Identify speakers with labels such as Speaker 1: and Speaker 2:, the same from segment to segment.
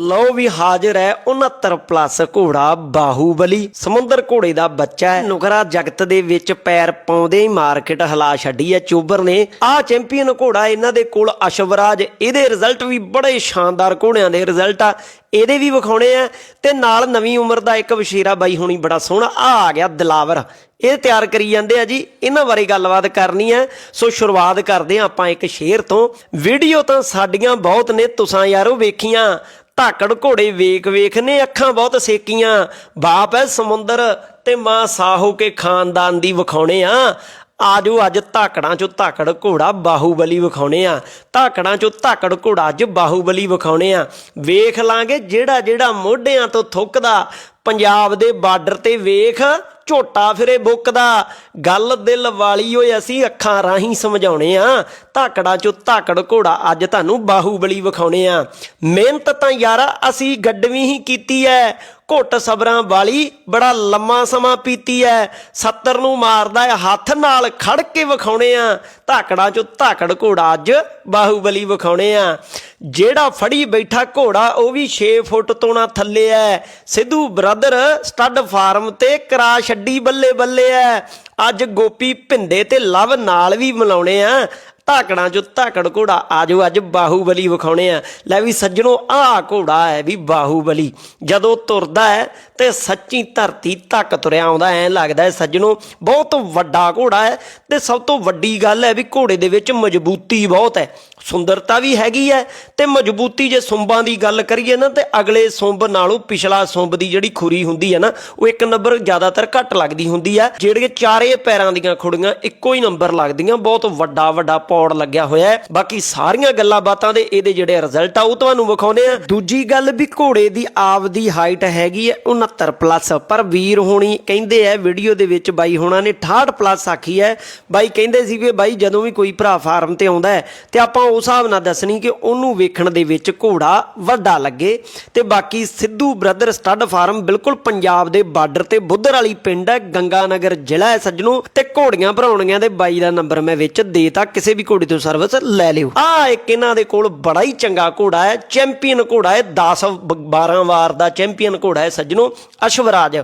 Speaker 1: ਲਓ ਵੀ ਹਾਜ਼ਰ ਹੈ 69 ਪਲੱਸ ਘੋੜਾ ਬਾਹੂਬਲੀ। ਸਮੁੰਦਰ ਘੋੜੇ ਦਾ ਬੱਚਾ ਹੈ। ਨੁਕਰਾ ਜਗਤ ਦੇ ਵਿੱਚ ਪੈਰ ਪਾਉਂਦੇ ਹੀ ਮਾਰਕੀਟ ਹਿਲਾ ਛੱਡੀ ਹੈ ਚੋਬਰ ਨੇ। ਆਹ ਚੈਂਪੀਅਨ ਘੋੜਾ ਇਹਨਾਂ ਦੇ ਕੋਲ ਅਸ਼ਵਰਾਜ, ਇਹਦੇ ਰਿਜ਼ਲਟ ਵੀ ਬੜੇ ਸ਼ਾਨਦਾਰ ਘੋੜਿਆਂ ਦੇ ਰਿਜ਼ਲਟ ਆ। ਇਹਦੇ ਵੀ ਵਿਖਾਉਣੇ ਆ ਤੇ ਨਾਲ ਨਵੀਂ ਉਮਰ ਦਾ ਇੱਕ ਵਸ਼ੀਰਾ ਬਾਈ ਹੋਣੀ ਬੜਾ ਸੋਹਣਾ। ਆ ਆ ਗਿਆ ਦਲਾਵਰ। ਇਹ ਤਿਆਰ ਕਰੀ ਜਾਂਦੇ ਆ ਜੀ। ਇਹਨਾਂ ਬਾਰੇ ਗੱਲਬਾਤ ਕਰਨੀ ਹੈ। ਸੋ ਸ਼ੁਰੂਆਤ ਕਰਦੇ ਆ ਆਪਾਂ ਇੱਕ ਸ਼ੇਰ ਤੋਂ। ਵੀਡੀਓ ਤਾਂ ਸਾਡੀਆਂ ਬਹੁਤ ਨੇ। ਤੁਸਾਂ ਯਾਰੋ ਵੇਖੀਆਂ। ਧਾਕੜ ਘੋੜੇ ਵੇਖ ਵੇਖ ਨੇ ਅੱਖਾਂ ਬਹੁਤ ਸੇਕੀਆਂ। ਬਾਪ ਹੈ ਸਮੁੰਦਰ ਤੇ ਮਾਂ ਸਾਹੋ ਕੇ ਖਾਨਦਾਨ ਦੀ ਵਿਖਾਉਣੇ ਆ। ਆਜੋ ਅੱਜ ਧਾਕੜਾਂ ਚੋਂ ਧਾਕੜ ਘੋੜਾ ਬਾਹੂਬਲੀ ਵਿਖਾਉਣੇ ਆ। ਧਾਕੜਾਂ ਚੋਂ ਧਾਕੜ ਘੋੜਾ ਅੱਜ ਬਾਹੂਬਲੀ ਵਿਖਾਉਣੇ ਆ। ਵੇਖ ਲਾਂਗੇ ਜਿਹੜਾ ਜਿਹੜਾ ਮੋਢਿਆਂ ਤੋਂ ਥੁੱਕਦਾ। ਪੰਜਾਬ ਦੇ ਬਾਰਡਰ ਤੇ ਵੇਖ ਝੋਟਾ ਫਿਰੇ ਬੁੱਕਦਾ। ਗੱਲ ਦਿਲ ਵਾਲੀ ਓਏ, ਅਸੀਂ ਅੱਖਾਂ ਰਾਹੀਂ ਸਮਝਾਉਣੇ ਆ। ਧਾਕੜਾ ਚੋਂ ਧਾਕੜ ਘੋੜਾ ਅੱਜ ਤੁਹਾਨੂੰ ਬਾਹੂਬਲੀ ਵਿਖਾਉਣੇ ਆ। ਮਿਹਨਤ ਤਾਂ ਯਾਰਾ, ਅਸੀਂ ਗੱਡਵੀਂ ਹੀ ਕੀਤੀ ਐ। ਘੁੱਟ ਸਬਰਾਂ ਵਾਲੀ ਬੜਾ ਲੰਮਾ ਸਮਾਂ ਪੀਤੀ ਐ। 70 ਨੂੰ ਮਾਰਦਾ ਐ, ਹੱਥ ਨਾਲ ਖੜ ਕੇ ਵਿਖਾਉਣੇ ਆ। ਧਾਕੜਾ ਚੋਂ ਧਾਕੜ ਘੋੜਾ ਅੱਜ ਬਾਹੂਬਲੀ ਵਿਖਾਉਣੇ ਆ। ਜਿਹੜਾ ਫੜੀ ਬੈਠਾ ਘੋੜਾ, ਉਹ ਵੀ 6 ਫੁੱਟ ਤੋਂ ਨਾ ਥੱਲੇ ਐ। ਸਿੱਧੂ ਬ੍ਰਦਰ ਸਟੱਡ ਫਾਰਮ ਤੇ ਕਰਾ ਛੱਡੀ ਬੱਲੇ ਬੱਲੇ ਐ। ਅੱਜ ਗੋਪੀ ਭਿੰਦੇ ਤੇ ਲਵ ਨਾਲ ਵੀ ਮਿਲਾਉਣੇ ਆ। ਧਾਕੜਾਂ ਚੋਂ ਧਾਕੜ ਘੋੜਾ ਆਜੋ, ਅੱਜ ਬਾਹੂਬਲੀ ਵਿਖਾਉਣੇ ਆ। ਲੈ ਵੀ ਸੱਜਣੋ, ਆਹ ਘੋੜਾ ਹੈ ਵੀ ਬਾਹੂਬਲੀ। ਜਦੋਂ ਤੁਰਦਾ ਹੈ ਤੇ ਸੱਚੀ ਧਰਤੀ ਤੱਕ ਤੁਰਿਆ ਆਉਂਦਾ, ਐ ਲੱਗਦਾ ਹੈ ਸੱਜਣੋ, ਬਹੁਤ ਵੱਡਾ ਘੋੜਾ ਹੈ ਤੇ ਸਭ ਤੋਂ ਵੱਡੀ ਗੱਲ ਹੈ ਵੀ ਘੋੜੇ ਦੇ ਵਿੱਚ ਮਜ਼ਬੂਤੀ ਬਹੁਤ ਹੈ। ਸੁੰਦਰਤਾ ਵੀ ਹੈਗੀ ਹੈ ਤੇ ਮਜ਼ਬੂਤੀ ਜੇ ਸੁੰਬਾਂ ਦੀ ਗੱਲ ਕਰੀਏ ਨਾ ਤੇ ਅਗਲੇ ਸੁੰਬ ਨਾਲੋਂ ਪਿਛਲਾ ਸੁੰਬ ਦੀ ਜਿਹੜੀ ਖੁਰੀ ਹੁੰਦੀ ਹੈ ਨਾ, ਉਹ ਇੱਕ ਨੰਬਰ ਜ਼ਿਆਦਾਤਰ ਘੱਟ ਲੱਗਦੀ ਹੁੰਦੀ ਹੈ। ਜਿਹੜੀਆਂ ਚਾਰੇ ਪੈਰਾਂ ਦੀਆਂ ਖੁੜੀਆਂ ਇੱਕੋ ਹੀ ਨੰਬਰ ਲੱਗਦੀਆਂ, ਬਹੁਤ ਵੱਡਾ ਵੱਡਾ ਪੌੜ ਲੱਗਿਆ ਹੋਇਆ ਹੈ। ਬਾਕੀ ਸਾਰੀਆਂ ਗੱਲਾਂ ਬਾਤਾਂ ਦੇ ਇਹਦੇ ਜਿਹੜੇ ਰਿਜ਼ਲਟ ਆ, ਉਹ ਤੁਹਾਨੂੰ ਵਿਖਾਉਂਦੇ ਆ ਦੂਜੀ ਗੱਲ ਵੀ ਘੋੜੇ ਦੀ ਆਪ ਦੀ ਹਾਈਟ ਹੈਗੀ ਹੈ 69 ਪਲੱਸ ਪਰ ਵੀਰ ਹੋਣੀ ਕਹਿੰਦੇ ਆ ਵੀਡੀਓ ਦੇ ਵਿੱਚ ਬਾਈ ਹੋਣਾ ਨੇ 68 ਪਲੱਸ ਆਖੀ ਹੈ। ਬਾਈ ਕਹਿੰਦੇ ਸੀ ਵੀ ਬਾਈ ਜਦੋਂ ਵੀ ਕੋਈ ਭਰਾ ਫਾਰਮ ਤੇ ਆਉਂਦਾ ਹੈ, ਤੇ ਆਪਾਂ ਉਸ ਹਿਸਾਬ ਨਾਲ ਦੱਸਣੀ ਕਿ ਉਹਨੂੰ ਵੇਖਣ ਦੇ ਵਿੱਚ ਘੋੜਾ ਵੱਡਾ ਲੱਗੇ ਤੇ ਬਾਕੀ ਸਿੱਧੂ ਬ੍ਰਦਰ ਸਟੱਡ ਫਾਰਮ ਬਿਲਕੁਲ ਪੰਜਾਬ ਦੇ ਬਾਰਡਰ ਤੇ ਬੁੱਧਰ ਵਾਲੀ ਪਿੰਡ ਹੈ, ਗੰਗਾਨਗਰ ਜ਼ਿਲ੍ਹਾ ਹੈ ਸੱਜਣੋ, ਤੇ ਘੋੜੀਆਂ ਭਰਾਉਣੀਆਂ ਦੇ ਬਾਈ ਦਾ ਨੰਬਰ ਮੈਂ ਵਿੱਚ ਦੇਤਾ ਕਿਸੇ ਵੀ ਘੋੜੀ ਤੋਂ ਸਰਵਿਸ ਲੈ ਲਿਓ। ਆ ਇੱਕ ਇਹਨਾਂ ਦੇ ਕੋਲ ਬੜਾ ਹੀ ਚੰਗਾ ਘੋੜਾ ਹੈ, ਚੈਂਪੀਅਨ ਘੋੜਾ ਹੈ 10 12 ਵਾਰ ਦਾ ਚੈਂਪੀਅਨ ਘੋੜਾ ਹੈ ਸੱਜਣੋ, ਅਸ਼ਵਰਾਜ।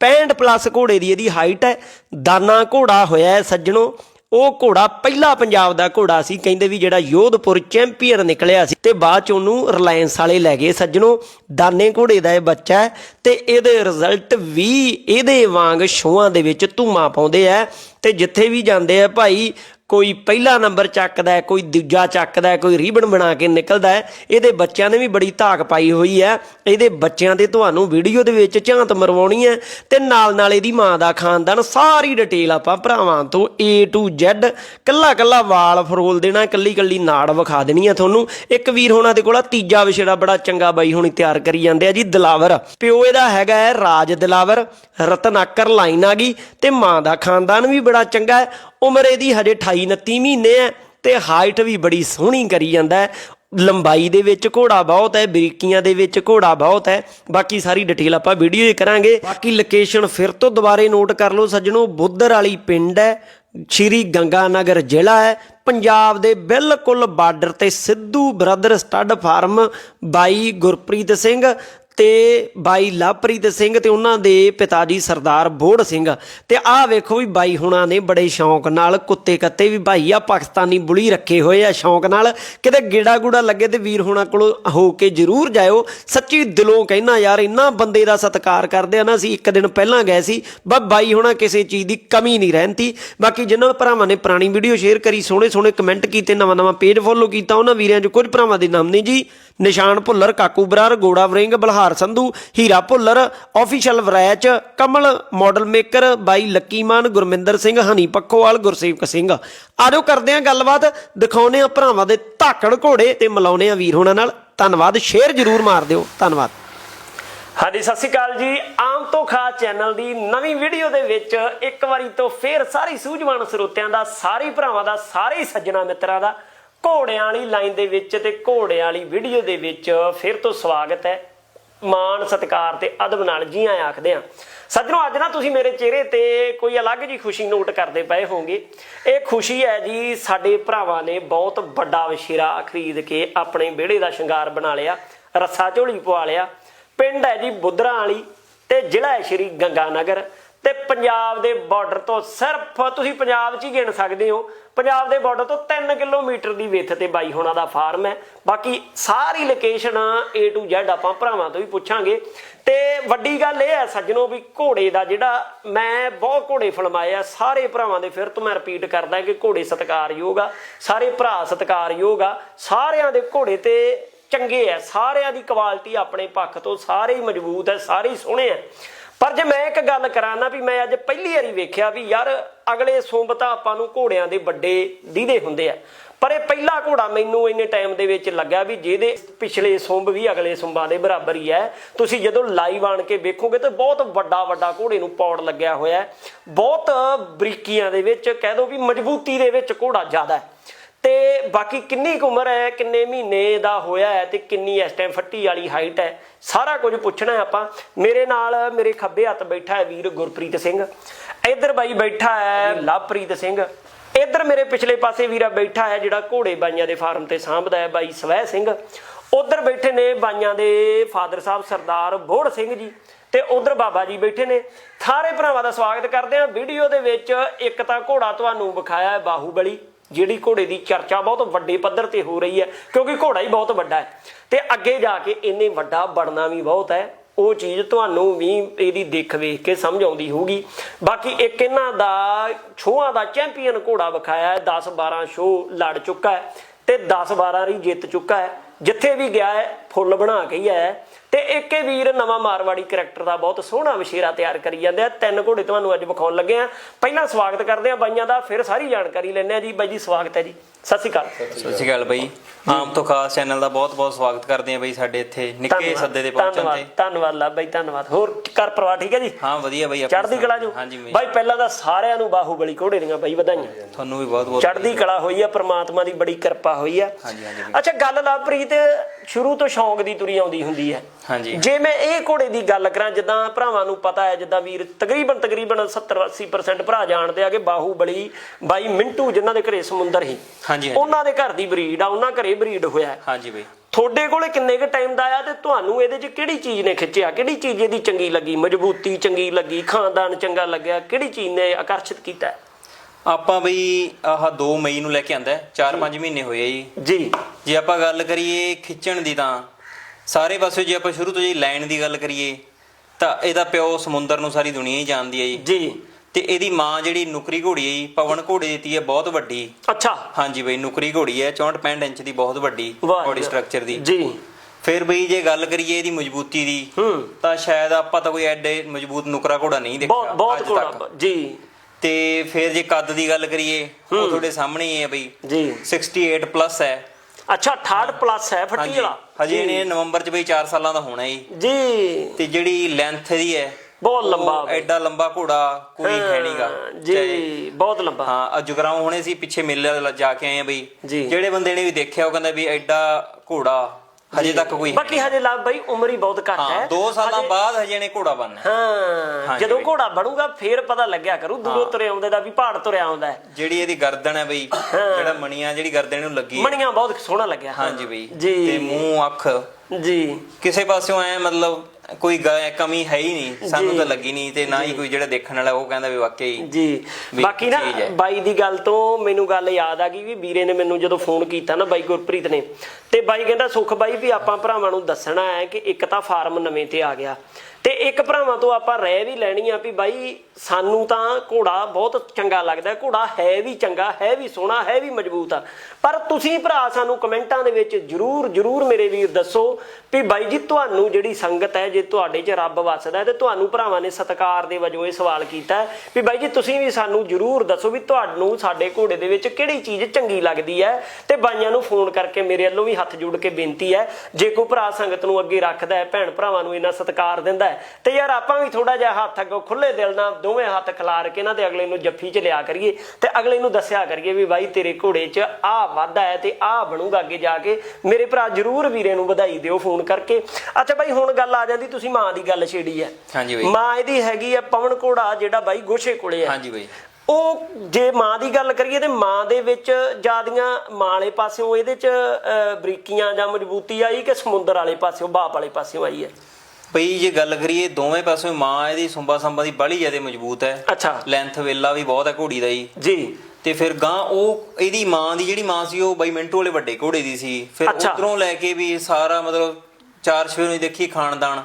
Speaker 1: 65 ਪਲੱਸ ਘੋੜੇ ਦੀ ਇਹਦੀ ਹਾਈਟ ਹੈ, ਦਾਨਾ ਘੋੜਾ ਹੋਇਆ ਹੈ ਸੱਜਣੋ ਉਹ ਘੋੜਾ ਪਹਿਲਾ ਪੰਜਾਬ ਦਾ ਘੋੜਾ ਸੀ। ਕਹਿੰਦੇ ਵੀ ਜਿਹੜਾ ਯੋਧਪੁਰ ਚੈਂਪੀਅਨ ਨਿਕਲਿਆ ਸੀ ਤੇ ਬਾਅਦ ਚ ਉਹਨੂੰ ਰਿਲਾਇੰਸ ਵਾਲੇ ਲੈ ਗਏ। ਸੱਜਣੋ, ਦਾਨੇ ਘੋੜੇ ਦਾ ਇਹ ਬੱਚਾ ਹੈ ਤੇ ਇਹਦੇ ਰਿਜ਼ਲਟ ਵੀ ਇਹਦੇ ਵਾਂਗ ਸ਼ੋਆਂ ਦੇ ਵਿੱਚ ਧੂਮਾ ਪਾਉਂਦੇ ਆ ਤੇ ਜਿੱਥੇ ਵੀ ਜਾਂਦੇ ਆ ਭਾਈ ਕੋਈ ਪਹਿਲਾ ਨੰਬਰ ਚੱਕਦਾ ਹੈ, ਕੋਈ ਦੂਜਾ ਚੱਕਦਾ ਹੈ, ਕੋਈ ਰੀਬਨ ਬਣਾ ਕੇ ਨਿਕਲਦਾ ਹੈ, ਇਹਦੇ ਬੱਚਿਆਂ ਨੇ ਵੀ ਬੜੀ ਧਾਕ ਪਾਈ ਹੋਈ ਹੈ। ਇਹਦੇ ਬੱਚਿਆਂ ਦੇ ਤੁਹਾਨੂੰ ਵੀਡੀਓ ਦੇ ਵਿੱਚ ਝਾਂਤ ਮਰਵਾਉਣੀ ਹੈ ਤੇ ਨਾਲ ਨਾਲ ਇਹਦੀ ਮਾਂ ਦਾ ਖਾਨਦਾਨ ਸਾਰੀ ਡਿਟੇਲ ਆਪਾਂ ਭਰਾਵਾਂ ਤੋਂ A to Z ਕੱਲਾ ਕੱਲਾ ਵਾਲ ਫਰੋਲ ਦੇਣਾ ਕੱਲੀ ਕੱਲੀ ਨਾੜ ਵਿਖਾ ਦੇਣੀ ਹੈ ਤੁਹਾਨੂੰ। ਇੱਕ ਵੀਰ ਹੋਣਾ ਦੇ ਕੋਲ ਤੀਜਾ ਵਿਸ਼ੇੜਾ ਬੜਾ ਚੰਗਾ ਬਾਈ ਹੁਣੀ ਤਿਆਰ ਕਰੀ ਜਾਂਦੇ ਆ ਜੀ, ਦਿਲਾਵਰ। ਪਿਓ ਇਹਦਾ ਹੈਗਾ ਹੈ ਰਾਜ ਦਿਲਾਵਰ ਰਤਨਾਕਰ ਲਾਈਨ ਆ ਗਈ ਤੇ ਮਾਂ ਦਾ ਖਾਨਦਾਨ ਵੀ ਬੜਾ ਚੰਗਾ ਹੈ। ਉਮਰ ਇਹਦੀ ਹਜੇ 28 29 ਮਹੀਨੇ ਹੈ ਤੇ ਹਾਈਟ ਵੀ ਬੜੀ ਸੋਹਣੀ ਕਰੀ ਜਾਂਦਾ ਲੰਬਾਈ ਦੇ ਵਿੱਚ ਘੋੜਾ ਬਹੁਤ ਹੈ ਬਰੀਕੀਆਂ ਦੇ ਵਿੱਚ ਘੋੜਾ ਬਹੁਤ ਹੈ ਬਾਕੀ ਸਾਰੀ ਡਿਟੇਲ ਆਪਾਂ ਵੀਡੀਓ 'ਚ ਕਰਾਂਗੇ। ਬਾਕੀ ਲੋਕੇਸ਼ਨ ਫਿਰ ਤੋਂ ਦੁਬਾਰੇ ਨੋਟ ਕਰ ਲਓ, ਸੱਜਣੋ, ਬੁੱਧਰ ਵਾਲੀ ਪਿੰਡ ਹੈ ਸ਼੍ਰੀ ਗੰਗਾਨਗਰ ਜ਼ਿਲ੍ਹਾ ਹੈ ਪੰਜਾਬ ਦੇ ਬਿਲਕੁਲ ਬਾਰਡਰ ਤੇ ਸਿੱਧੂ ਬ੍ਰਦਰ ਸਟੱਡ ਫਾਰਮ ਬਾਈ ਗੁਰਪ੍ਰੀਤ ਸਿੰਘ ਤੇ ਬਾਈ ਲਵਪ੍ਰੀਤ ਸਿੰਘ ਤੇ ਉਹਨਾਂ ਦੇ ਪਿਤਾ ਜੀ ਸਰਦਾਰ ਬੋੜ ਸਿੰਘ। ਤੇ ਆਹ ਵੇਖੋ ਵੀ ਬਾਈ ਹੁਣਾਂ ਨੇ ਬੜੇ ਸ਼ੌਂਕ ਨਾਲ ਕੁੱਤੇ ਕੱਤੇ ਵੀ ਭਾਈ ਆ ਪਾਕਿਸਤਾਨੀ ਬੁਲੀ ਰੱਖੇ ਹੋਏ ਆ ਸ਼ੌਂਕ ਨਾਲ। ਕਿਤੇ ਗੇੜਾ ਗੂੜਾ ਲੱਗੇ ਤੇ ਵੀਰ ਹੁਣਾਂ ਕੋਲ ਹੋ ਕੇ ਜ਼ਰੂਰ ਜਾਇਓ। ਸੱਚੀ ਦਿਲੋਂ ਕਹਿਣਾ ਯਾਰ, ਇੰਨਾ ਬੰਦੇ ਦਾ ਸਤਿਕਾਰ ਕਰਦੇ ਆ ਨਾ, ਅਸੀਂ ਇੱਕ ਦਿਨ ਪਹਿਲਾਂ ਗਏ ਸੀ, ਬਸ ਬਾਈ ਹੁਣਾਂ ਕਿਸੇ ਚੀਜ਼ ਦੀ ਕਮੀ ਨਹੀਂ ਰਹਿੰਦੀ ਬਾਕੀ ਜਿਨ੍ਹਾਂ ਭਰਾਵਾਂ ਨੇ ਪੁਰਾਣੀ ਵੀਡੀਓ ਸ਼ੇਅਰ ਕਰੀ, ਸੋਹਣੇ ਸੋਹਣੇ ਕਮੈਂਟ ਕੀਤੇ, ਨਵਾਂ ਨਵਾਂ ਪੇਜ ਫੋਲੋ ਕੀਤਾ, ਉਹਨਾਂ ਵੀਰਿਆਂ 'ਚ ਕੁਝ ਭਰਾਵਾਂ ਦੇ ਨਾਮ ਨੇ ਜੀ। Nishan Bhullar, Kaku Brar, Gora Waring, Balhar Sandhu, Heera Bhullar official Waraich, Kamal model maker ਬਾਈ ਲੱਕੀਮਾਨ ਗੁਰਮਿੰਦਰ ਸਿੰਘ, ਹਨੀ ਪੱਖੋਵਾਲ, ਗੁਰਸੇਵਕ ਸਿੰਘ। ਆਜੋ ਕਰਦੇ ਆਂ ਗੱਲਬਾਤ ਦਿਖਾਉਨੇ ਆ ਭਰਾਵਾਂ ਦੇ ਧਾਕੜ ਘੋੜੇ ਤੇ ਮਿਲਾਉਨੇ ਆ ਵੀਰ ਹੋਣਾ ਨਾਲ। ਧੰਨਵਾਦ, ਸ਼ੇਅਰ ਜ਼ਰੂਰ ਮਾਰ ਦਿਓ। ਧੰਨਵਾਦ। ਹਾਂਜੀ, ਸਤਿ ਸ਼੍ਰੀ ਅਕਾਲ ਜੀ। ਆਮ ਤੋਂ ਖਾ ਚੈਨਲ ਦੀ ਨਵੀਂ ਵੀਡੀਓ ਦੇ ਵਿੱਚ ਇੱਕ ਵਾਰੀ ਤੋਂ ਫੇਰ ਸਾਰੀ ਸੂਝਵਾਨ ਸਰੋਤਿਆਂ ਦਾ, ਸਾਰੇ ਭਰਾਵਾਂ ਦਾ, ਸਾਰੇ ਸੱਜਣਾ ਮਿੱਤਰਾਂ ਦਾ ਘੋੜਿਆਂ ਵਾਲੀ ਲਾਈਨ ਦੇ ਵਿੱਚ ਤੇ ਘੋੜਿਆਂ ਵਾਲੀ ਵੀਡੀਓ ਦੇ ਵਿੱਚ ਫਿਰ ਤੋਂ ਸਵਾਗਤ ਹੈ। ਮਾਣ, ਸਤਿਕਾਰ ਤੇ ਅਦਬ ਨਾਲ ਜੀ ਆਇਆਂ ਆਖਦੇ ਆ ਸੱਜਣੋ, ਅੱਜ ਨਾ ਤੁਸੀਂ ਮੇਰੇ ਚਿਹਰੇ ਤੇ ਕੋਈ ਅਲੱਗ ਜੀ ਖੁਸ਼ੀ ਨੋਟ ਕਰਦੇ ਪਏ ਹੋਵੋਗੇ। ਇਹ ਖੁਸ਼ੀ ਹੈ ਜੀ, ਸਾਡੇ ਭਰਾਵਾਂ ਨੇ ਬਹੁਤ ਵੱਡਾ ਵਸ਼ੀਰਾ ਖਰੀਦ ਕੇ ਆਪਣੇ ਵਿਹੜੇ ਦਾ ਸ਼ਿੰਗਾਰ ਬਣਾ ਲਿਆ, ਰੱਸਾ ਝੋਲੀ ਪਵਾ ਲਿਆ। ਪਿੰਡ ਹੈ ਜੀ ਬੁੱਧਰਾਂ ਵਾਲੀ ਤੇ ਜ਼ਿਲ੍ਹਾ ਹੈ ਸ਼੍ਰੀ ਗੰਗਾਨਗਰ ਤੇ ਪੰਜਾਬ ਦੇ ਬਾਰਡਰ ਤੋਂ ਸਿਰਫ ਤੁਸੀਂ ਪੰਜਾਬ 'ਚ ਹੀ ਗਿਣ ਸਕਦੇ ਹੋ। ਪੰਜਾਬ ਦੇ ਬਾਰਡਰ ਤੋਂ 3 ਕਿਲੋਮੀਟਰ ਦੀ ਵਿੱਥ ਤੇ ਬਾਈ ਹੋਣਾ ਦਾ ਫਾਰਮ ਹੈ। ਬਾਕੀ ਸਾਰੀ ਲੋਕੇਸ਼ਨ A to Z ਆਪਾਂ ਭਰਾਵਾਂ ਤੋਂ ਹੀ ਪੁੱਛਾਂਗੇ। ਤੇ ਵੱਡੀ ਗੱਲ ਇਹ ਹੈ ਸੱਜਣੋ ਵੀ ਘੋੜੇ ਦਾ ਜਿਹੜਾ ਮੈਂ ਬਹੁਤ ਘੋੜੇ ਫਿਲਮਾਏ ਆ, ਸਾਰੇ ਭਰਾਵਾਂ ਦੇ ਫਿਰ ਤੋਂ ਮੈਂ ਰਿਪੀਟ ਕਰਦਾ ਕਿ ਘੋੜੇ ਸਤਿਕਾਰਯੋਗ ਆ, ਸਾਰੇ ਭਰਾ ਸਤਿਕਾਰਯੋਗ ਆ, ਸਾਰਿਆਂ ਦੇ ਘੋੜੇ ਤੇ ਚੰਗੇ ਐ ਸਾਰਿਆਂ ਦੀ ਕੁਆਲਿਟੀ ਆਪਣੇ ਪੱਖ ਤੋਂ ਸਾਰੇ ਹੀ ਮਜ਼ਬੂਤ ਐ ਸਾਰੇ ਹੀ ਸੋਹਣੇ ਐ ਪਰ ਜੇ ਮੈਂ ਇੱਕ ਗੱਲ ਕਰਾਂ ਨਾ ਵੀ ਮੈਂ ਅੱਜ ਪਹਿਲੀ ਵਾਰੀ ਵੇਖਿਆ ਵੀ ਯਾਰ ਅਗਲੇ ਸੁੰਬ ਤਾਂ ਆਪਾਂ ਨੂੰ ਘੋੜਿਆਂ ਦੇ ਵੱਡੇ ਦੀਦੇ ਹੁੰਦੇ ਆ। ਪਰ ਇਹ ਪਹਿਲਾ ਘੋੜਾ ਮੈਨੂੰ ਇੰਨੇ ਟਾਈਮ ਦੇ ਵਿੱਚ ਲੱਗਿਆ ਵੀ ਜਿਹਦੇ ਪਿਛਲੇ ਸੁੰਬ ਵੀ ਅਗਲੇ ਸੁੰਬਾਂ ਦੇ ਬਰਾਬਰ ਹੀ ਹੈ। ਤੁਸੀਂ ਜਦੋਂ ਲਾਈਵ ਆਣ ਕੇ ਵੇਖੋਗੇ ਤਾਂ ਬਹੁਤ ਵੱਡਾ ਵੱਡਾ ਘੋੜੇ ਨੂੰ ਪੌੜ ਲੱਗਿਆ ਹੋਇਆ ਬਹੁਤ ਬਰੀਕੀਆਂ ਦੇ ਵਿੱਚ ਕਹਿ ਦੋ ਵੀ ਮਜ਼ਬੂਤੀ ਦੇ ਵਿੱਚ ਘੋੜਾ ਜ਼ਿਆਦਾ ਹੈ। ਤੇ ਬਾਕੀ ਕਿੰਨੀ ਕੁ ਉਮਰ ਹੈ, ਕਿੰਨੇ ਮਹੀਨੇ ਦਾ ਹੋਇਆ ਹੈ ਤੇ ਕਿੰਨੀ ਇਸ ਟਾਈਮ ਫੱਟੀ ਵਾਲੀ ਹਾਈਟ ਹੈ, ਸਾਰਾ ਕੁਝ ਪੁੱਛਣਾ ਹੈ ਆਪਾਂ। ਮੇਰੇ ਨਾਲ ਮੇਰੇ ਖੱਬੇ ਹੱਥ ਬੈਠਾ ਹੈ ਵੀਰ ਗੁਰਪ੍ਰੀਤ ਸਿੰਘ। ਇੱਧਰ ਬਾਈ ਬੈਠਾ ਹੈ ਲਵਪ੍ਰੀਤ ਸਿੰਘ। ਇੱਧਰ ਮੇਰੇ ਪਿਛਲੇ ਪਾਸੇ ਵੀਰਾ ਬੈਠਾ ਹੈ ਜਿਹੜਾ ਘੋੜੇ ਬਾਈਆਂ ਦੇ ਫਾਰਮ ਤੇ ਸਾਂਭਦਾ ਹੈ, ਬਾਈ ਸਵੈ ਸਿੰਘ। ਉੱਧਰ ਬੈਠੇ ਨੇ ਬਾਈਆਂ ਦੇ ਫਾਦਰ ਸਾਹਿਬ ਸਰਦਾਰ ਬੋੜ ਸਿੰਘ ਜੀ ਤੇ ਉਧਰ ਬਾਬਾ ਜੀ ਬੈਠੇ ਨੇ। ਸਾਰੇ ਭਰਾਵਾਂ ਦਾ ਸਵਾਗਤ ਕਰਦੇ ਹਾਂ। ਵੀਡੀਓ ਦੇ ਵਿੱਚ ਇੱਕ ਤਾਂ ਘੋੜਾ ਤੁਹਾਨੂੰ ਵਿਖਾਇਆ ਹੈ ਬਾਹੂਬਲੀ। ਜਿਹੜੀ ਘੋੜੇ ਦੀ ਚਰਚਾ ਬਹੁਤ ਵੱਡੇ ਪੱਧਰ ਤੇ ਹੋ ਰਹੀ ਹੈ, ਕਿਉਂਕਿ ਘੋੜਾ ਹੀ ਬਹੁਤ ਵੱਡਾ ਹੈ ਤੇ ਅੱਗੇ ਜਾ ਕੇ ਇੰਨੇ ਵੱਡਾ ਬਣਨਾ ਵੀ ਬਹੁਤ ਹੈ, ਉਹ ਚੀਜ਼ ਤੁਹਾਨੂੰ ਵੀ ਇਹਦੀ ਦੇਖ ਵੇਖ ਕੇ ਸਮਝ ਆਉਂਦੀ ਹੋਊਗੀ ਬਾਕੀ ਇੱਕ ਇਹਨਾਂ ਦਾ ਛੋਹਾਂ ਦਾ ਚੈਂਪੀਅਨ ਘੋੜਾ ਵਿਖਾਇਆ ਹੈ 10 12 ਸ਼ੋਅ ਲੜ ਚੁੱਕਾ ਹੈ ਤੇ 10 12 ਰੀ ਜਿੱਤ ਚੁੱਕਾ ਹੈ, ਜਿੱਥੇ ਵੀ ਗਿਆ ਹੈ, ਫੁੱਲ ਬਣਾ ਕੇ ਹੀ ਆਇਆ ਹੈ। ਤੇ ਇੱਕ ਇਹ ਵੀਰ ਨਵਾਂ ਮਾਰਵਾੜੀ ਕਰੈਕਟਰ ਦਾ ਬਹੁਤ ਸੋਹਣਾ ਵਿਸ਼ੇਰਾ ਤਿਆਰ ਕਰੀ ਜਾਂਦੇ ਆ। ਤਿੰਨ ਘੋੜੇ ਤੁਹਾਨੂੰ ਅੱਜ ਵਿਖਾਉਣ ਲੱਗੇ ਆ। ਪਹਿਲਾਂ ਸਵਾਗਤ ਕਰਦੇ ਆ ਬਾਈਆਂ ਦਾ, ਫਿਰ ਸਾਰੀ ਜਾਣਕਾਰੀ ਲੈਣੇ ਆ ਜੀ। ਬਾਈ ਜੀ, ਸਵਾਗਤ ਹੈ ਜੀ। ਸਤਿ ਸ਼੍ਰੀ ਅਕਾਲ।
Speaker 2: ਸਤਿ ਸ਼੍ਰੀ ਅਕਾਲ। ਬਈ। ਆਮ ਤੋਂ ਖਾਸ ਚੈਨਲ ਦਾ ਬਹੁਤ ਬਹੁਤ ਸਵਾਗਤ ਕਰਦੇ ਆ ਬਈ ਸਾਡੇ ਇੱਥੇ ਨਿੱਕੇ ਸੱਦੇ ਦੇ ਪਹੁੰਚਣ ਤੇ।
Speaker 1: ਧੰਨਵਾਦ ਲਾ ਬਾਈ ਧੰਨਵਾਦ। ਹੋਰ ਘਰ ਪਰਿਵਾਰ ਠੀਕ ਹੈ ਜੀ?
Speaker 2: ਹਾਂ ਵਧੀਆ ਬਈ
Speaker 1: ਚੜ੍ਹਦੀ ਕਲਾ ਜੋ
Speaker 2: ਬਈ।
Speaker 1: ਪਹਿਲਾਂ ਤਾਂ ਸਾਰਿਆਂ ਨੂੰ ਬਾਹੂਬਲੀ ਘੋੜੇ ਦੀਆਂ ਬਾਈ ਵਧਾਈਆਂ।
Speaker 2: ਤੁਹਾਨੂੰ ਵੀ ਬਹੁਤ ਬਹੁਤ
Speaker 1: ਚੜ੍ਹਦੀ ਕਲਾ ਹੋਈ ਆ ਪ੍ਰਮਾਤਮਾ ਦੀ ਬੜੀ ਕਿਰਪਾ ਹੋਈ ਆ।
Speaker 2: ਹਾਂਜੀ, ਹਾਂਜੀ ਬਈ।
Speaker 1: ਅੱਛਾ ਗੱਲ ਲਵਪ੍ਰੀਤ ਸ਼ੁਰੂ ਤੋਂ ਸ਼ੌਂਕ ਦੀ ਤੁਰੀ ਆਉਂਦੀ ਹੁੰਦੀ ਹੈ।
Speaker 2: ਹਾਂਜੀ।
Speaker 1: ਜੇ ਮੈਂ ਇਹ ਘੋੜੇ ਦੀ ਗੱਲ ਕਰਾਂ ਜਿੱਦਾਂ ਭਰਾਵਾਂ ਨੂੰ ਪਤਾ ਹੈ ਜਿੱਦਾਂ ਵੀਰ ਤਕਰੀਬਨ ਤਕਰੀਬਨ 70 80% ਭਰਾ ਜਾਣਦੇ ਆ ਕਿ ਬਾਹੂਬਲੀ ਬਾਈ ਮਿੰਟੂ ਜਿਨ੍ਹਾਂ ਦੇ ਘਰੇ ਸਮੁੰਦਰ ਸੀ।
Speaker 2: ਹਾਂਜੀ
Speaker 1: ਉਹਨਾਂ ਦੇ ਘਰ ਦੀ ਬਰੀਡ ਆ ਉਹਨਾਂ ਘਰੇ ਬਰੀਡ ਹੋਇਆ।
Speaker 2: ਹਾਂਜੀ ਬਈ।
Speaker 1: ਤੁਹਾਡੇ ਕੋਲੇ ਕਿੰਨੇ ਕੁ ਟਾਈਮ ਦਾ ਆ ਤੇ ਤੁਹਾਨੂੰ ਇਹਦੇ 'ਚ ਕਿਹੜੀ ਚੀਜ਼ ਨੇ ਖਿੱਚਿਆ? ਕਿਹੜੀ ਚੀਜ਼ ਇਹਦੀ ਚੰਗੀ ਲੱਗੀ? ਮਜ਼ਬੂਤੀ ਚੰਗੀ ਲੱਗੀ? ਖਾਨਦਾਨ ਚੰਗਾ ਲੱਗਿਆ? ਕਿਹੜੀ ਚੀਜ਼ ਨੇ ਆਕਰਸ਼ਿਤ ਕੀਤਾ
Speaker 2: ਆਪਾਂ ਬਈ ਆਹ 2 ਮਈ ਨੂੰ ਲੈ ਕੇ ਆਂਦਾ 4-5 ਮਹੀਨੇ ਹੋਏ ਜੀ।
Speaker 1: ਜੀ।
Speaker 2: ਜੇ ਆਪਾਂ ਗੱਲ ਕਰੀਏ ਖਿੱਚਣ ਦੀ ਤਾਂ ਸਾਰੇ ਪਾਸੇ ਜੇ ਆਪਾਂ ਸ਼ੁਰੂ ਤੋਂ ਜੀ ਲਾਈਨ ਦੀ ਗੱਲ ਕਰੀਏ ਤਾਂ ਇਹਦਾ ਪਿਓ ਸਮੁੰਦਰ ਨੂੰ ਸਾਰੀ ਦੁਨੀਆ ਹੀ ਜਾਣਦੀ ਹੈ ਜੀ।
Speaker 1: ਜੀ।
Speaker 2: ਤੇ ਇਹਦੀ ਮਾਂ ਜਿਹੜੀ ਨੁਕਰੀ ਘੋੜੀ ਹੈ ਜੀ ਪਵਨ ਘੋੜੀ ਦਿੱਤੀ ਹੈ ਬਹੁਤ ਵੱਡੀ।
Speaker 1: ਅੱਛਾ।
Speaker 2: ਹਾਂਜੀ ਬਈ ਨੁਕਰੀ ਘੋੜੀ ਹੈ 64 65 ਇੰਚ ਦੀ ਬਹੁਤ ਵੱਡੀ
Speaker 1: ਵਾਹ
Speaker 2: ਬੋਡੀ। ਸਟਰਕਚਰ ਦੀ।
Speaker 1: ਜੀ।
Speaker 2: ਫਿਰ ਬਈ ਜੇ ਗੱਲ ਕਰੀਏ ਇਹਦੀ ਮਜ਼ਬੂਤੀ ਦੀ
Speaker 1: ਹੂੰ।
Speaker 2: ਤਾਂ ਸ਼ਾਇਦ ਆਪਾਂ ਤਾਂ ਕੋਈ ਐਡੇ ਮਜ਼ਬੂਤ ਨੁਕਰਾ ਘੋੜਾ ਨਹੀਂ ਦੇਖਿਆ
Speaker 1: ਬਹੁਤ ਬਹੁਤ
Speaker 2: ਅੱਜ
Speaker 1: ਕੋੜਾ। ਜੀ।
Speaker 2: ਤੇ ਫਿਰ ਜੇ ਕੱਦ ਦੀ ਗੱਲ ਕਰੀਏ ਉਹ ਤੁਹਾਡੇ ਸਾਹਮਣੇ ਹੀ ਹੈ ਬਈ।
Speaker 1: ਜੀ।
Speaker 2: 68 ਪਲੱਸ ਹੈ।
Speaker 1: ਅੱਛਾ 68 ਪਲੱਸ ਹੈ ਫੱਟੀ
Speaker 2: ਹਾਂਜੀ।
Speaker 1: ਵਾਲਾ।
Speaker 2: ਹਜੇ ਇਹਨੇ ਨਵੰਬਰ ਚ ਬਈ 4 ਸਾਲਾਂ ਦਾ ਹੋਣਾ ਜੀ।
Speaker 1: ਜੀ।
Speaker 2: ਤੇ ਜਿਹੜੀ ਲੈਂਥ ਦੀ ਹੈ
Speaker 1: ਬਹੁਤ ਲੰਬਾ।
Speaker 2: ਐਡਾ ਲੰਬਾ ਘੋੜਾ ਕੋਈ ਹੈ ਨਹੀਂਗਾ
Speaker 1: ਜੀ ਬਹੁਤ ਲੰਬਾ।
Speaker 2: ਹਾਂ ਅੱਜ ਜੁਗਰਾਉਂ ਹੋਣੇ ਸੀ ਪਿੱਛੇ ਮੇਲੇ ਜਾ ਕੇ ਆਏ ਆ ਬਈ। ਜਿਹੜੇ ਬੰਦੇ ਨੇ ਵੀ ਦੇਖਿਆ ਉਹ ਕਹਿੰਦਾ ਵੀ ਐਡਾ ਘੋੜਾ ਹਜੇ ਤੱਕ ਕੋਈ
Speaker 1: ਬਾਕੀ ਹਜੇ ਲਾ ਬਈ ਉਮਰ ਹੀ ਬਹੁਤ ਘੱਟ
Speaker 2: ਹਾਂ
Speaker 1: ਹੈ।
Speaker 2: 2 ਸਾਲਾਂ ਬਾਅਦ ਹਜੇ ਨੇ ਘੋੜਾ ਬਣਨਾ।
Speaker 1: ਹਾਂ ਜਦੋਂ। ਘੋੜਾ ਬਣੂਗਾ ਫੇਰ ਪਤਾ ਲੱਗਿਆ ਕਰੂ ਦੂਰੋਂ ਤੁਰੇ ਆਉਂਦੇ ਦਾ ਵੀ ਪਹਾੜ ਤੁਰਿਆ ਆਉਂਦਾ।
Speaker 2: ਜਿਹੜੀ ਇਹਦੀ ਗਰਦਨ ਹੈ ਬਈ ਜਿਹੜਾ ਮਣੀਆਂ ਜਿਹੜੀ ਗਰਦਨ ਨੂੰ ਲੱਗੀ।
Speaker 1: ਮਣੀਆਂ ਬਹੁਤ ਸੋਹਣਾ ਲੱਗਿਆ।
Speaker 2: ਹਾਂਜੀ ਬਈ। ਤੇ ਮੂੰਹ ਅੱਖ।
Speaker 1: ਜੀ।
Speaker 2: ਕਿਸੇ ਪਾਸਿਓਂ ਐ ਮਤਲਬ ਕੋਈ ਗ- ਕਮੀ ਹੈ ਹੀ ਨਹੀਂ ਸਾਨੂੰ। ਤਾਂ ਲੱਗੀ ਨਹੀਂ ਤੇ ਨਾ ਹੀ ਕੋਈ ਜਿਹੜਾ ਦੇਖਣ ਵਾਲਾ ਉਹ ਕਹਿੰਦਾ ਵੀ ਵਾਕਈ
Speaker 1: ਜੀ
Speaker 2: ਵੀ
Speaker 1: ਬਾਕੀ ਨਾ
Speaker 2: ਚੀਜ਼ ਹੈ।
Speaker 1: ਬਾਈ ਦੀ ਗੱਲ ਤੋਂ ਮੈਨੂੰ ਗੱਲ ਯਾਦ ਆ ਗਈ ਵੀ ਵੀਰੇ ਨੇ ਮੈਨੂੰ ਜਦੋਂ ਫੋਨ ਕੀਤਾ ਨਾ ਬਾਈ ਗੁਰਪ੍ਰੀਤ ਨੇ ਤੇ ਬਾਈ ਕਹਿੰਦਾ ਸੁਖ ਬਾਈ ਵੀ ਆਪਾਂ ਭਰਾਵਾਂ ਨੂੰ ਦੱਸਣਾ ਹੈ ਕਿ ਇੱਕ ਤਾਂ ਫਾਰਮ ਨਵੇਂ ਤੇ ਆ ਗਿਆ ਤੇ ਇੱਕ ਭਰਾਵਾਂ ਤੋਂ ਆਪਾਂ ਰਹਿ ਵੀ ਲੈਣੀ ਆ ਵੀ ਬਾਈ ਸਾਨੂੰ ਤਾਂ ਘੋੜਾ ਬਹੁਤ ਚੰਗਾ ਲੱਗਦਾ, ਘੋੜਾ ਹੈ ਵੀ ਚੰਗਾ, ਹੈ ਵੀ ਸੋਹਣਾ, ਹੈ ਵੀ ਮਜ਼ਬੂਤ ਆ। ਪਰ ਤੁਸੀਂ ਭਰਾ ਸਾਨੂੰ ਕਮੈਂਟਾਂ ਦੇ ਵਿੱਚ ਜਰੂਰ ਜਰੂਰ ਮੇਰੇ ਵੀਰ ਦੱਸੋ ਵੀ ਬਾਈ ਜੀ ਤੁਹਾਨੂੰ ਜਿਹੜੀ ਸੰਗਤ ਹੈ, ਜੇ ਤੁਹਾਡੇ 'ਚ ਰੱਬ ਵੱਸਦਾ ਹੈ ਤੇ ਤੁਹਾਨੂੰ ਭਰਾਵਾਂ ਨੇ ਸਤਿਕਾਰ ਦੇ ਵਜੋਂ ਇਹ ਸਵਾਲ ਕੀਤਾ ਵੀ ਬਾਈ ਜੀ ਤੁਸੀਂ ਵੀ ਸਾਨੂੰ ਜਰੂਰ ਦੱਸੋ ਵੀ ਤੁਹਾਨੂੰ ਸਾਡੇ ਘੋੜੇ ਦੇ ਵਿੱਚ ਕਿਹੜੀ ਚੀਜ਼ ਚੰਗੀ ਲੱਗਦੀ ਹੈ ਤੇ ਬਾਈਆਂ ਨੂੰ ਫੋਨ ਕਰਕੇ ਮੇਰੇ ਵੱਲੋਂ ਵੀ ਹੱਥ ਜੋੜ ਕੇ ਬੇਨਤੀ ਹੈ, ਜੇ ਕੋਈ ਭਰਾ ਸੰਗਤ ਨੂੰ ਅੱਗੇ ਰੱਖਦਾ ਹੈ, ਭੈਣ ਭਰਾਵਾਂ ਨੂੰ ਇੰਨਾ ਸਤਿਕਾਰ ਦਿੰਦਾ ਤੇ ਯਾਰ ਆਪਾਂ ਵੀ ਥੋੜਾ ਜਿਹਾ ਹੱਥ ਅੱਗੋਂ ਖੁੱਲੇ ਦਿਲ ਨਾਲ ਦੋਵੇਂ ਹੱਥ ਖਿਲਾਰ ਕੇ ਨਾ ਤੇ ਅਗਲੇ ਨੂੰ ਜੱਫੀ 'ਚ ਲਿਆ ਕਰੀਏ ਤੇ ਅਗਲੇ ਨੂੰ ਦੱਸਿਆ ਕਰੀਏ ਵੀ ਬਾਈ ਤੇਰੇ ਘੋੜੇ 'ਚ ਆਹ ਵਾਧਾ ਹੈ ਤੇ ਆਹ ਬਣੂਗਾ ਅੱਗੇ ਜਾ ਕੇ। ਮੇਰੇ ਭਰਾ ਜਰੂਰ ਵੀਰੇ ਨੂੰ ਵਧਾਈ ਦਿਓ ਫੋਨ ਕਰਕੇ। ਅੱਛਾ ਬਾਈ ਹੁਣ ਗੱਲ ਆ ਜਾਂਦੀ ਤੁਸੀਂ ਮਾਂ ਦੀ ਗੱਲ ਛੇੜੀ ਹੈ
Speaker 2: ਹਾਂਜੀ ਬਈ।
Speaker 1: ਮਾਂ ਇਹਦੀ ਹੈਗੀ ਆ ਪਵਨ ਘੋੜਾ ਜਿਹੜਾ ਬਾਈ ਗੋਸ਼ੇ ਕੋਲੇ ਹੈ
Speaker 2: ਹਾਂਜੀ ਬਈ।
Speaker 1: ਉਹ ਜੇ ਮਾਂ ਦੀ ਗੱਲ ਕਰੀਏ ਤੇ ਮਾਂ ਦੇ ਵਿੱਚ ਜਿਆਦੀਆਂ ਮਾਂ ਵਾਲੇ ਪਾਸਿਓਂ ਇਹਦੇ ਚ ਬਰੀਕੀਆਂ ਜਾਂ ਮਜ਼ਬੂਤੀ ਆਈ ਕਿ ਸਮੁੰਦਰ ਵਾਲੇ ਪਾਸਿਓਂ ਬਾਪ ਵਾਲੇ ਪਾਸਿਓਂ ਆਈ ਹੈ
Speaker 2: ਬਈ ਜੇ ਗੱਲ ਕਰੀਏ ਦੋਵੇਂ ਪਾਸੇ ਮਾਂ ਇਹਦੀ ਸੁੰਬਾ ਸੰਬਾ ਦੀ ਬਾਲੀ ਜ਼ਿਆਦਾ ਮਜ਼ਬੂਤ ਹੈ।
Speaker 1: ਅੱਛਾ।
Speaker 2: ਲੈਂਥ ਵੇਲਾ ਵੀ ਬਹੁਤ ਹੈ ਘੋੜੀ ਦਾ ਜੀ।
Speaker 1: ਜੀ।
Speaker 2: ਤੇ ਫਿਰ ਗਾਂ ਉਹ ਇਹਦੀ ਮਾਂ ਦੀ ਜਿਹੜੀ ਮਾਂ ਸੀ ਉਹ ਬਈ ਮਿੰਟੂ ਵਾਲੇ ਵੱਡੇ ਘੋੜੇ ਦੀ ਸੀ। ਫਿਰ। ਉਧਰੋਂ ਲੈ ਕੇ ਵੀ ਸਾਰਾ ਮਤਲਬ ਚਾਰ ਛੇ ਨੂੰ ਦੇਖੀ ਖਾਨਦਾਨ।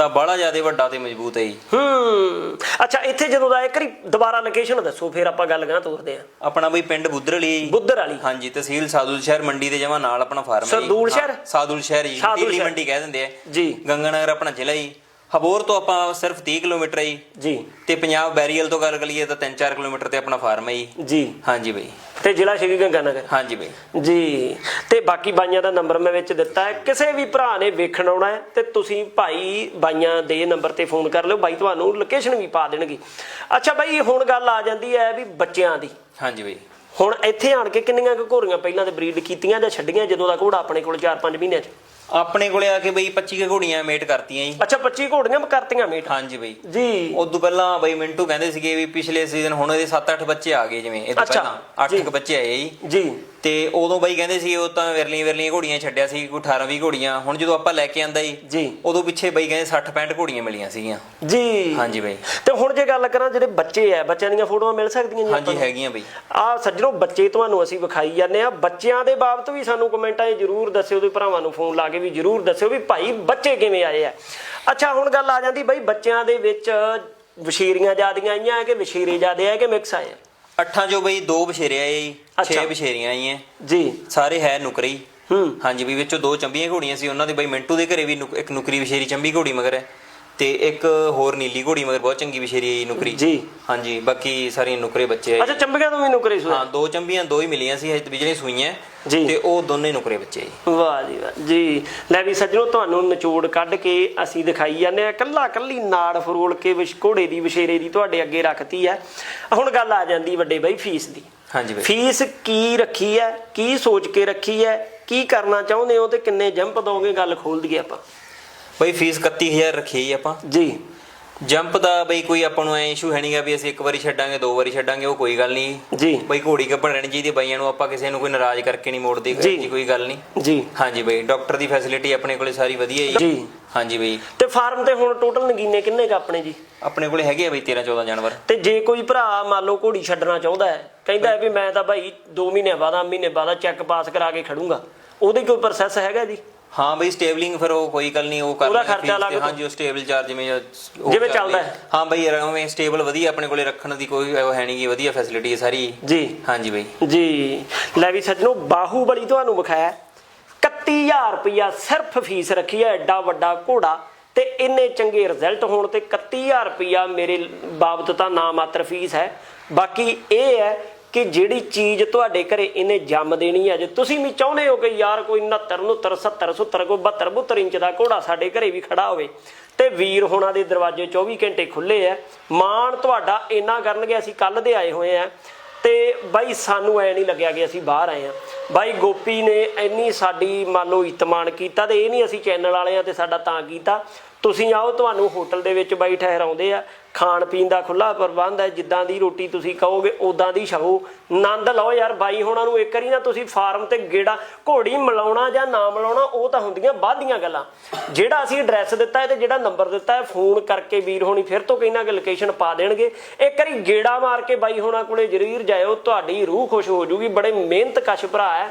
Speaker 2: ਤਾਂ ਬੜਾ ਜ਼ਿਆਦਾ ਵੱਡਾ ਤੇ ਮਜ਼ਬੂਤ ਹੈ ਜੀ।
Speaker 1: ਹੂੰ। ਅੱਛਾ ਇੱਥੇ ਜਦੋਂ ਦਾ ਇੱਕ ਵਾਰੀ ਦੁਬਾਰਾ ਲੋਕੇਸ਼ਨ ਦੱਸੋ ਫਿਰ ਆਪਾਂ ਗੱਲ ਗਾਂ ਤੋਰਦੇ ਆ
Speaker 2: ਆਪਣਾ ਬਈ ਪਿੰਡ ਬੁੱਧਰਲੀ
Speaker 1: ਬੁੱਧਰ ਵਾਲੀ।
Speaker 2: ਹਾਂਜੀ ਤਹਿਸੀਲ ਸਾਦੁਲ ਸ਼ਹਿਰ ਮੰਡੀ ਦੇ ਜਮਾ ਨਾਲ ਆਪਣਾ ਫਾਰਮ ਹੈ ਜੀ।
Speaker 1: ਸਰਦੂਲ
Speaker 2: ਹਾਂ,
Speaker 1: ਸ਼ਹਿਰ?
Speaker 2: ਸਾਦੁਲ ਸ਼ਹਿਰ ਜੀ
Speaker 1: ਸਾਦੁਲ
Speaker 2: ਦਿੱਲੀ
Speaker 1: ਸ਼ਹਿਰ।
Speaker 2: ਮੰਡੀ ਕਹਿ ਦਿੰਦੇ ਆ।
Speaker 1: ਜੀ।
Speaker 2: ਗੰਗਾਨਗਰ ਆਪਣਾ ਜ਼ਿਲ੍ਹਾ ਜੀ। ਹਬੋਰ ਤੋਂ ਆਪਾਂ ਸਿਰਫ 30 ਕਿਲੋਮੀਟਰ ਹੈ ਜੀ। ਤੇ ਪੰਜਾਬ ਬੈਰੀਅਲ ਤੋਂ ਗੱਲ ਕਰੀਏ ਤਾਂ 3-4 ਕਿਲੋਮੀਟਰ ਤੇ ਆਪਣਾ ਫਾਰਮ ਹੈ ਜੀ।
Speaker 1: ਜੀ
Speaker 2: ਹਾਂਜੀ ਬਈ।
Speaker 1: ਤੇ ਜ਼ਿਲ੍ਹਾ ਸ਼੍ਰੀ ਗੰਗਾਨਗਰ।
Speaker 2: ਹਾਂਜੀ ਬਈ।
Speaker 1: ਜੀ। ਤੇ ਬਾਕੀ ਬਾਈਆਂ ਦਾ ਨੰਬਰ ਮੈਂ ਵਿੱਚ ਦਿੱਤਾ ਹੈ। ਕਿਸੇ ਵੀ ਭਰਾ ਨੇ ਵੇਖਣ ਆਉਣਾ ਹੈ ਤੇ ਤੁਸੀਂ ਭਾਈ ਬਾਈਆਂ ਦੇ ਨੰਬਰ ਤੇ ਫੋਨ ਕਰ ਲਿਓ। ਬਾਈ ਤੁਹਾਨੂੰ ਲੋਕੇਸ਼ਨ ਵੀ ਪਾ ਦੇਣਗੇ। ਅੱਛਾ ਬਾਈ ਹੁਣ ਗੱਲ ਆ ਜਾਂਦੀ ਹੈ ਵੀ ਬੱਚਿਆਂ ਦੀ।
Speaker 2: ਹਾਂਜੀ ਬਈ।
Speaker 1: ਹੁਣ ਇੱਥੇ ਆਣ ਕੇ ਕਿੰਨੀਆਂ ਕੁ ਘੋੜੀਆਂ ਪਹਿਲਾਂ ਤੇ ਬਰੀਡ ਕੀਤੀਆਂ ਜਾਂ ਛੱਡੀਆਂ ਜਦੋਂ ਦਾ ਘੋੜਾ ਆਪਣੇ ਕੋਲ 4-5 ਮਹੀਨਿਆਂ 'ਚ?
Speaker 2: ਆਪਣੇ ਕੋਲੇ ਆ ਕੇ ਬਈ 25 ਕੁ ਘੋੜੀਆਂ ਮੇਟ ਕਰਤੀਆਂ ਜੀ।
Speaker 1: ਅੱਛਾ 25 ਘੋੜੀਆਂ ਕਰਤੀਆਂ ਮੀਟ
Speaker 2: ਹਾਂਜੀ ਬਈ।
Speaker 1: ਜੀ।
Speaker 2: ਉਦੋਂ ਪਹਿਲਾਂ ਬਈ ਮਿੰਟੂ ਕਹਿੰਦੇ ਸੀਗੇ ਵੀ ਪਿਛਲੇ ਸੀਜ਼ਨ ਹੁਣ ਇਹਦੇ 7-8 ਬੱਚੇ ਆ ਗਏ ਜਿਵੇਂ ਇਹ ਤੋਂ
Speaker 1: ਅੱਛਾ,
Speaker 2: ਪਹਿਲਾਂ 8
Speaker 1: ਜੀ।
Speaker 2: ਬੱਚੇ ਆਏ ਜੀ।
Speaker 1: ਜੀ।
Speaker 2: ਤੇ ਉਦੋਂ ਬਈ ਕਹਿੰਦੇ ਸੀ ਉਹ ਤਾਂ ਵਿਰਲੀਆਂ ਵਿਰਲੀਆਂ ਘੋੜੀਆਂ ਛੱਡਿਆ ਸੀ ਕੋਈ 18 20 ਘੋੜੀਆਂ। ਹੁਣ ਜਦੋਂ ਆਪਾਂ ਲੈ ਕੇ ਆਂਦਾ ਜੀ
Speaker 1: ਜੀ।
Speaker 2: ਉਦੋਂ ਪਿੱਛੇ ਬਈ ਕਹਿੰਦੇ 60 65 ਘੋੜੀਆਂ ਮਿਲੀਆਂ ਸੀਗੀਆਂ।
Speaker 1: ਜੀ।
Speaker 2: ਹਾਂਜੀ ਬਈ।
Speaker 1: ਤੇ ਹੁਣ ਜੇ ਗੱਲ ਕਰਾਂ ਜਿਹੜੇ ਬੱਚੇ ਆ ਬੱਚਿਆਂ ਦੀਆਂ ਫੋਟੋਆਂ ਮਿਲ ਸਕਦੀਆਂ ਜੀ
Speaker 2: ਹਾਂਜੀ ਹੈਗੀਆਂ ਬਈ।
Speaker 1: ਆ ਸੱਜਣੋ ਬੱਚੇ ਤੁਹਾਨੂੰ ਅਸੀਂ ਵਿਖਾਈ ਜਾਂਦੇ ਆ ਬੱਚਿਆਂ ਦੇ ਬਾਬਤ ਵੀ ਸਾਨੂੰ ਕਮੈਂਟਾਂ 'ਚ ਜਰੂਰ ਦੱਸਿਓ ਤੇ ਭਰਾਵਾਂ ਨੂੰ ਫੋਨ ਲਾ ਕੇ ਵੀ ਜਰੂਰ ਦੱਸਿਓ ਵੀ ਭਾਈ ਬੱਚੇ ਕਿਵੇਂ ਆਏ ਆ। ਅੱਛਾ ਹੁਣ ਗੱਲ ਆ ਜਾਂਦੀ ਬਈ ਬੱਚਿਆਂ ਦੇ ਵਿੱਚ ਵਸ਼ੀਰੀਆਂ ਜਿਆਦੀਆਂ ਆਈਆਂ ਕਿ ਵਸ਼ੀਰੇ ਜਿਆਦੇ ਆ ਕਿ ਮਿਕਸ ਆਏ?
Speaker 2: ਅੱਠਾਂ ਚੋਂ ਬਈ ਦੋ ਬਸ਼ੇਰੇ ਆਏ ਜੀ
Speaker 1: ਅੱਛਾ।
Speaker 2: 6 ਬਸ਼ੇਰੀਆਂ ਆਈਆਂ।
Speaker 1: ਜੀ।
Speaker 2: ਸਾਰੇ ਹੈ ਨੁਕਰੀ।
Speaker 1: ਹੂੰ।
Speaker 2: ਹਾਂਜੀ ਵੀ ਵਿੱਚੋਂ ਦੋ ਚੰਬੀਆਂ ਘੋੜੀਆਂ ਸੀ ਉਹਨਾਂ ਦੇ ਬਈ ਮਿੰਟੂ ਦੇ ਘਰੇ ਵੀ ਨੁਕ- ਇੱਕ ਨੁਕਰੀ ਵਿਸ਼ੇਰੀ ਚੰਬੀ ਘੋੜੀ ਮਗਰ ਹੈ। ਤੇ ਇੱਕ ਹੋਰ ਨੀਲੀ ਘੋੜੀ ਮਗਰ ਬਹੁਤ ਚੰਗੀ ਵਿਸ਼ੇਰੀ ਹੈ ਜੀ ਨੁਕਰੀ।
Speaker 1: ਜੀ।
Speaker 2: ਹਾਂਜੀ ਬਾਕੀ ਸਾਰੀਆਂ ਨੁਕਰੇ ਬੱਚੇ ਆ
Speaker 1: ਅੱਛਾ ਚੰਬੀਆਂ ਤੋਂ ਵੀ ਨੁਕਰੇ ਸੋਏ?
Speaker 2: ਹਾਂ ਦੋ ਚੰਬੀਆਂ ਦੋ ਹੀ ਮਿਲੀਆਂ ਸੀ ਹਜੇ ਵਿਜਲੀ ਸੂਈਆਂ।
Speaker 1: ਜੀ।
Speaker 2: ਤੇ ਉਹ ਦੋਨੇ ਨੁਕਰੇ ਬੱਚੇ ਜੀ
Speaker 1: ਵਾਹ ਜੀ ਵਾਹ। ਜੀ ਲੈ ਵੀ ਸੱਜਣੋ ਤੁਹਾਨੂੰ ਨਿਚੋੜ ਕੱਢ ਕੇ ਅਸੀਂ ਦਿਖਾਈ ਜਾਂਦੇ ਆ ਕੱਲਾ ਕੱਲੀ ਨਾੜ ਫਰੋਲ ਕੇ ਵਿਸ਼ ਘੋੜੇ ਦੀ ਵਿਸ਼ੇਰੇ ਦੀ ਤੁਹਾਡੇ ਅੱਗੇ ਰੱਖਤੀ ਹੈ। ਹੁਣ ਗੱਲ ਆ ਜਾਂਦੀ ਵੱਡੇ ਬਾਈ ਫੀਸ ਦੀ।
Speaker 2: ਹਾਂਜੀ ਬਈ।
Speaker 1: ਫੀਸ ਕੀ ਰੱਖੀ ਹੈ? ਕੀ ਸੋਚ ਕੇ ਰੱਖੀ ਹੈ? ਕੀ ਕਰਨਾ ਚਾਹੁੰਦੇ ਹੋ ਤੇ ਕਿੰਨੇ ਜੰਪ ਦੋਗੇ? ਗੱਲ ਖੋਲ ਦਈਏ ਆਪਾਂ।
Speaker 2: ਬਈ ਫੀਸ 31000 ਰੱਖੀ ਜੀ ਆਪਾਂ।
Speaker 1: ਜੀ।
Speaker 2: ਜੰਪ ਦਾ ਬਈ ਕੋਈ ਆਪਾਂ ਨੂੰ ਐ ਇਸ਼ੂ ਹੈ ਨਹੀਂਗਾ ਵੀ ਅਸੀਂ ਇੱਕ ਵਾਰੀ ਛੱਡਾਂਗੇ ਦੋ ਵਾਰੀ ਛੱਡਾਂਗੇ ਉਹ ਕੋਈ ਗੱਲ ਨਹੀਂ।
Speaker 1: ਜੀ।
Speaker 2: ਬਈ ਘੋੜੀ ਕੱਪੜ ਰਹਿਣੀ ਚਾਹੀਦੀ ਬਾਈਆਂ ਨੂੰ ਆਪਾਂ ਕਿਸੇ ਨੂੰ ਕੋਈ ਨਾਰਾਜ਼ ਕਰਕੇ ਨਹੀਂ ਮੋੜਦੇ
Speaker 1: ਜੀ।
Speaker 2: ਕੋਈ ਗੱਲ ਨਹੀਂ।
Speaker 1: ਜੀ।
Speaker 2: ਹਾਂਜੀ ਬਈ ਡਾਕਟਰ ਦੀ ਫੈਸਿਲਿਟੀ ਆਪਣੇ ਕੋਲੇ ਸਾਰੀ ਵਧੀਆ ਜੀ।
Speaker 1: ਜੀ।
Speaker 2: ਹਾਂਜੀ ਬਈ।
Speaker 1: ਤੇ ਫਾਰਮ ਤੇ ਹੁਣ ਟੋਟਲ ਨਗੀਨੇ ਕਿੰਨੇ ਕ ਆਪਣੇ ਜੀ?
Speaker 2: ਆਪਣੇ ਕੋਲੇ ਹੈਗੇ ਆ ਬਈ 13 14 ਜਾਨਵਰ।
Speaker 1: ਤੇ ਜੇ ਕੋਈ ਭਰਾ ਮੰਨ ਲਓ ਘੋੜੀ ਛੱਡਣਾ ਚਾਹੁੰਦਾ ਹੈ ਕਹਿੰਦਾ ਹੈ ਵੀ ਮੈਂ ਤਾਂ ਭਾਈ 2 ਮਹੀਨੇ ਬਾਅਦ ਮਹੀਨੇ ਬਾਅਦ ਚੈੱਕ ਪਾਸ ਕਰਾ ਕੇ ਖੜੂੰਗਾ ਉਹਦੀ ਕੋਈ ਪ੍ਰੋਸੈਸ ਹੈਗਾ ਜੀ?
Speaker 2: ਹਾਂ ਬਈ ਸਟੇਬਲਿੰਗ ਫਿਰ ਉਹ ਕੋਈ ਗੱਲ ਨਹੀਂ ਉਹ ਕਰ
Speaker 1: ਉਹਦਾ ਖਰਚਾ ਅਲੱਗ ਤੋਂ?
Speaker 2: ਹਾਂਜੀ ਉਹ ਸਟੇਬਲ ਚਾਰਜ ਜਿਵੇਂ ਉਹ
Speaker 1: ਜਿਵੇਂ ਚੱਲਦੇ। ਹੈ।
Speaker 2: ਹਾਂ ਬਈ ਉਵੇਂ ਸਟੇਬਲ ਵਧੀਆ ਆਪਣੇ ਕੋਲੇ ਰੱਖਣ ਦੀ ਕੋਈ ਉਹ ਹੈ ਨਹੀਂਗੀ ਵਧੀਆ ਫੈਸਿਲਿਟੀ ਹੈ ਸਾਰੀ
Speaker 1: ਜੀ
Speaker 2: ਹਾਂਜੀ ਬਈ
Speaker 1: ਜੀ ਲੈ ਵੀ ਸੱਜਣੋ ਬਾਹੂਬਲੀ ਤੁਹਾਨੂੰ ਵਿਖਾਇਆ 31000 ਰੁਪਇਆ ਸਿਰਫ ਫੀਸ ਰੱਖੀ ਹੈ ਐਡਾ ਵੱਡਾ ਘੋੜਾ ਤੇ ਇੰਨੇ ਚੰਗੇ ਰਿਜ਼ਲਟ ਹੋਣ ਤੇ 31000 ਰੁਪਇਆ ਮੇਰੇ ਬਾਬਤ ਤਾਂ ਨਾ ਮਾਤਰ ਫੀਸ ਹੈ ਬਾਕੀ ਇਹ ਹੈ ਕਿ ਜਿਹੜੀ ਚੀਜ਼ ਤੁਹਾਡੇ ਘਰੇ ਇਹਨੇ ਜੰਮ ਦੇਣੀ ਹੈ ਜੇ ਤੁਸੀਂ ਵੀ ਚਾਹੁੰਦੇ ਹੋ ਕਿ ਯਾਰ ਕੋਈ 69 69 70 70 ਕੋਈ 72 72 ਇੰਚ ਦਾ ਘੋੜਾ ਸਾਡੇ ਘਰੇ ਵੀ ਖੜਾ ਹੋਵੇ। ਤੇ ਵੀਰ ਹੋਣਾ ਦੇ ਦਰਵਾਜ਼ੇ 24 ਘੰਟੇ ਖੁੱਲੇ ਆ। ਮਾਣ ਤੁਹਾਡਾ ਇੰਨਾ ਕਰਨਗੇ, ਅਸੀਂ ਕੱਲ ਦੇ ਆਏ ਹੋਏ ਆ। ਤੇ ਬਾਈ, ਸਾਨੂੰ ਐ ਨਹੀਂ ਲੱਗਿਆ ਕਿ ਅਸੀਂ ਬਾਹਰ ਆਏ ਆ। ਬਾਈ, ਗੋਪੀ ਨੇ ਇੰਨੀ ਸਾਡੀ ਮੰਨ ਲਓ ਇਤਮਾਨ ਕੀਤਾ ਤੇ ਇਹ ਨਹੀਂ ਅਸੀਂ ਚੈਨਲ ਵਾਲੇ ਆ ਤੇ ਸਾਡਾ ਤਾਂ ਕੀਤਾ। ਤੁਸੀਂ ਆਓ, ਤੁਹਾਨੂੰ ਹੋਟਲ ਦੇ ਵਿੱਚ ਬਾਈ ਠਹਿਰਾਉਂਦੇ ਆ। ਖਾਣ ਪੀਣ ਦਾ ਖੁੱਲਾ ਪ੍ਰਬੰਧ ਹੈ, ਜਿੱਦਾਂ ਦੀ ਰੋਟੀ ਤੁਸੀਂ ਕਹੋਗੇ ਉਦਾਂ ਦੀ ਛਕੋ। ਆਨੰਦ ਲਓ ਯਾਰ, ਬਾਈ ਹੋਣਾ ਨੂੰ ਇੱਕ ਵਾਰੀ ਨਾ ਤੁਸੀਂ ਫਾਰਮ ਤੇ ਗੇੜਾ, ਘੋੜੀ ਮਿਲਾਉਣਾ ਜਾਂ ਨਾ ਮਿਲਾਉਣਾ, ਉਹ ਤਾਂ ਹੁੰਦੀਆਂ ਬਾਅਦ ਦੀਆਂ ਗੱਲਾਂ। ਜਿਹੜਾ ਅਸੀਂ ਐਡਰੈਸ ਦਿੱਤਾ ਹੈ ਤੇ ਜਿਹੜਾ ਨੰਬਰ ਦਿੱਤਾ ਹੈ, ਫੋਨ ਕਰਕੇ ਵੀਰ ਹੋਣੀ ਫਿਰ ਤੋਂ ਕਹਿਣਾ ਕਿ ਲੋਕੇਸ਼ਨ ਪਾ ਦੇਣਗੇ। ਇੱਕ ਵਾਰੀ ਗੇੜਾ ਮਾਰ ਕੇ ਬਾਈ ਹੋਣਾ ਕੋਲੇ ਜ਼ਰੂਰ ਜਾਇਓ, ਤੁਹਾਡੀ ਰੂਹ ਖੁਸ਼ ਹੋ ਜੂਗੀ, ਬੜੇ ਮਿਹਨਤ ਕਸ਼ ਭਰਾ ਹੈ।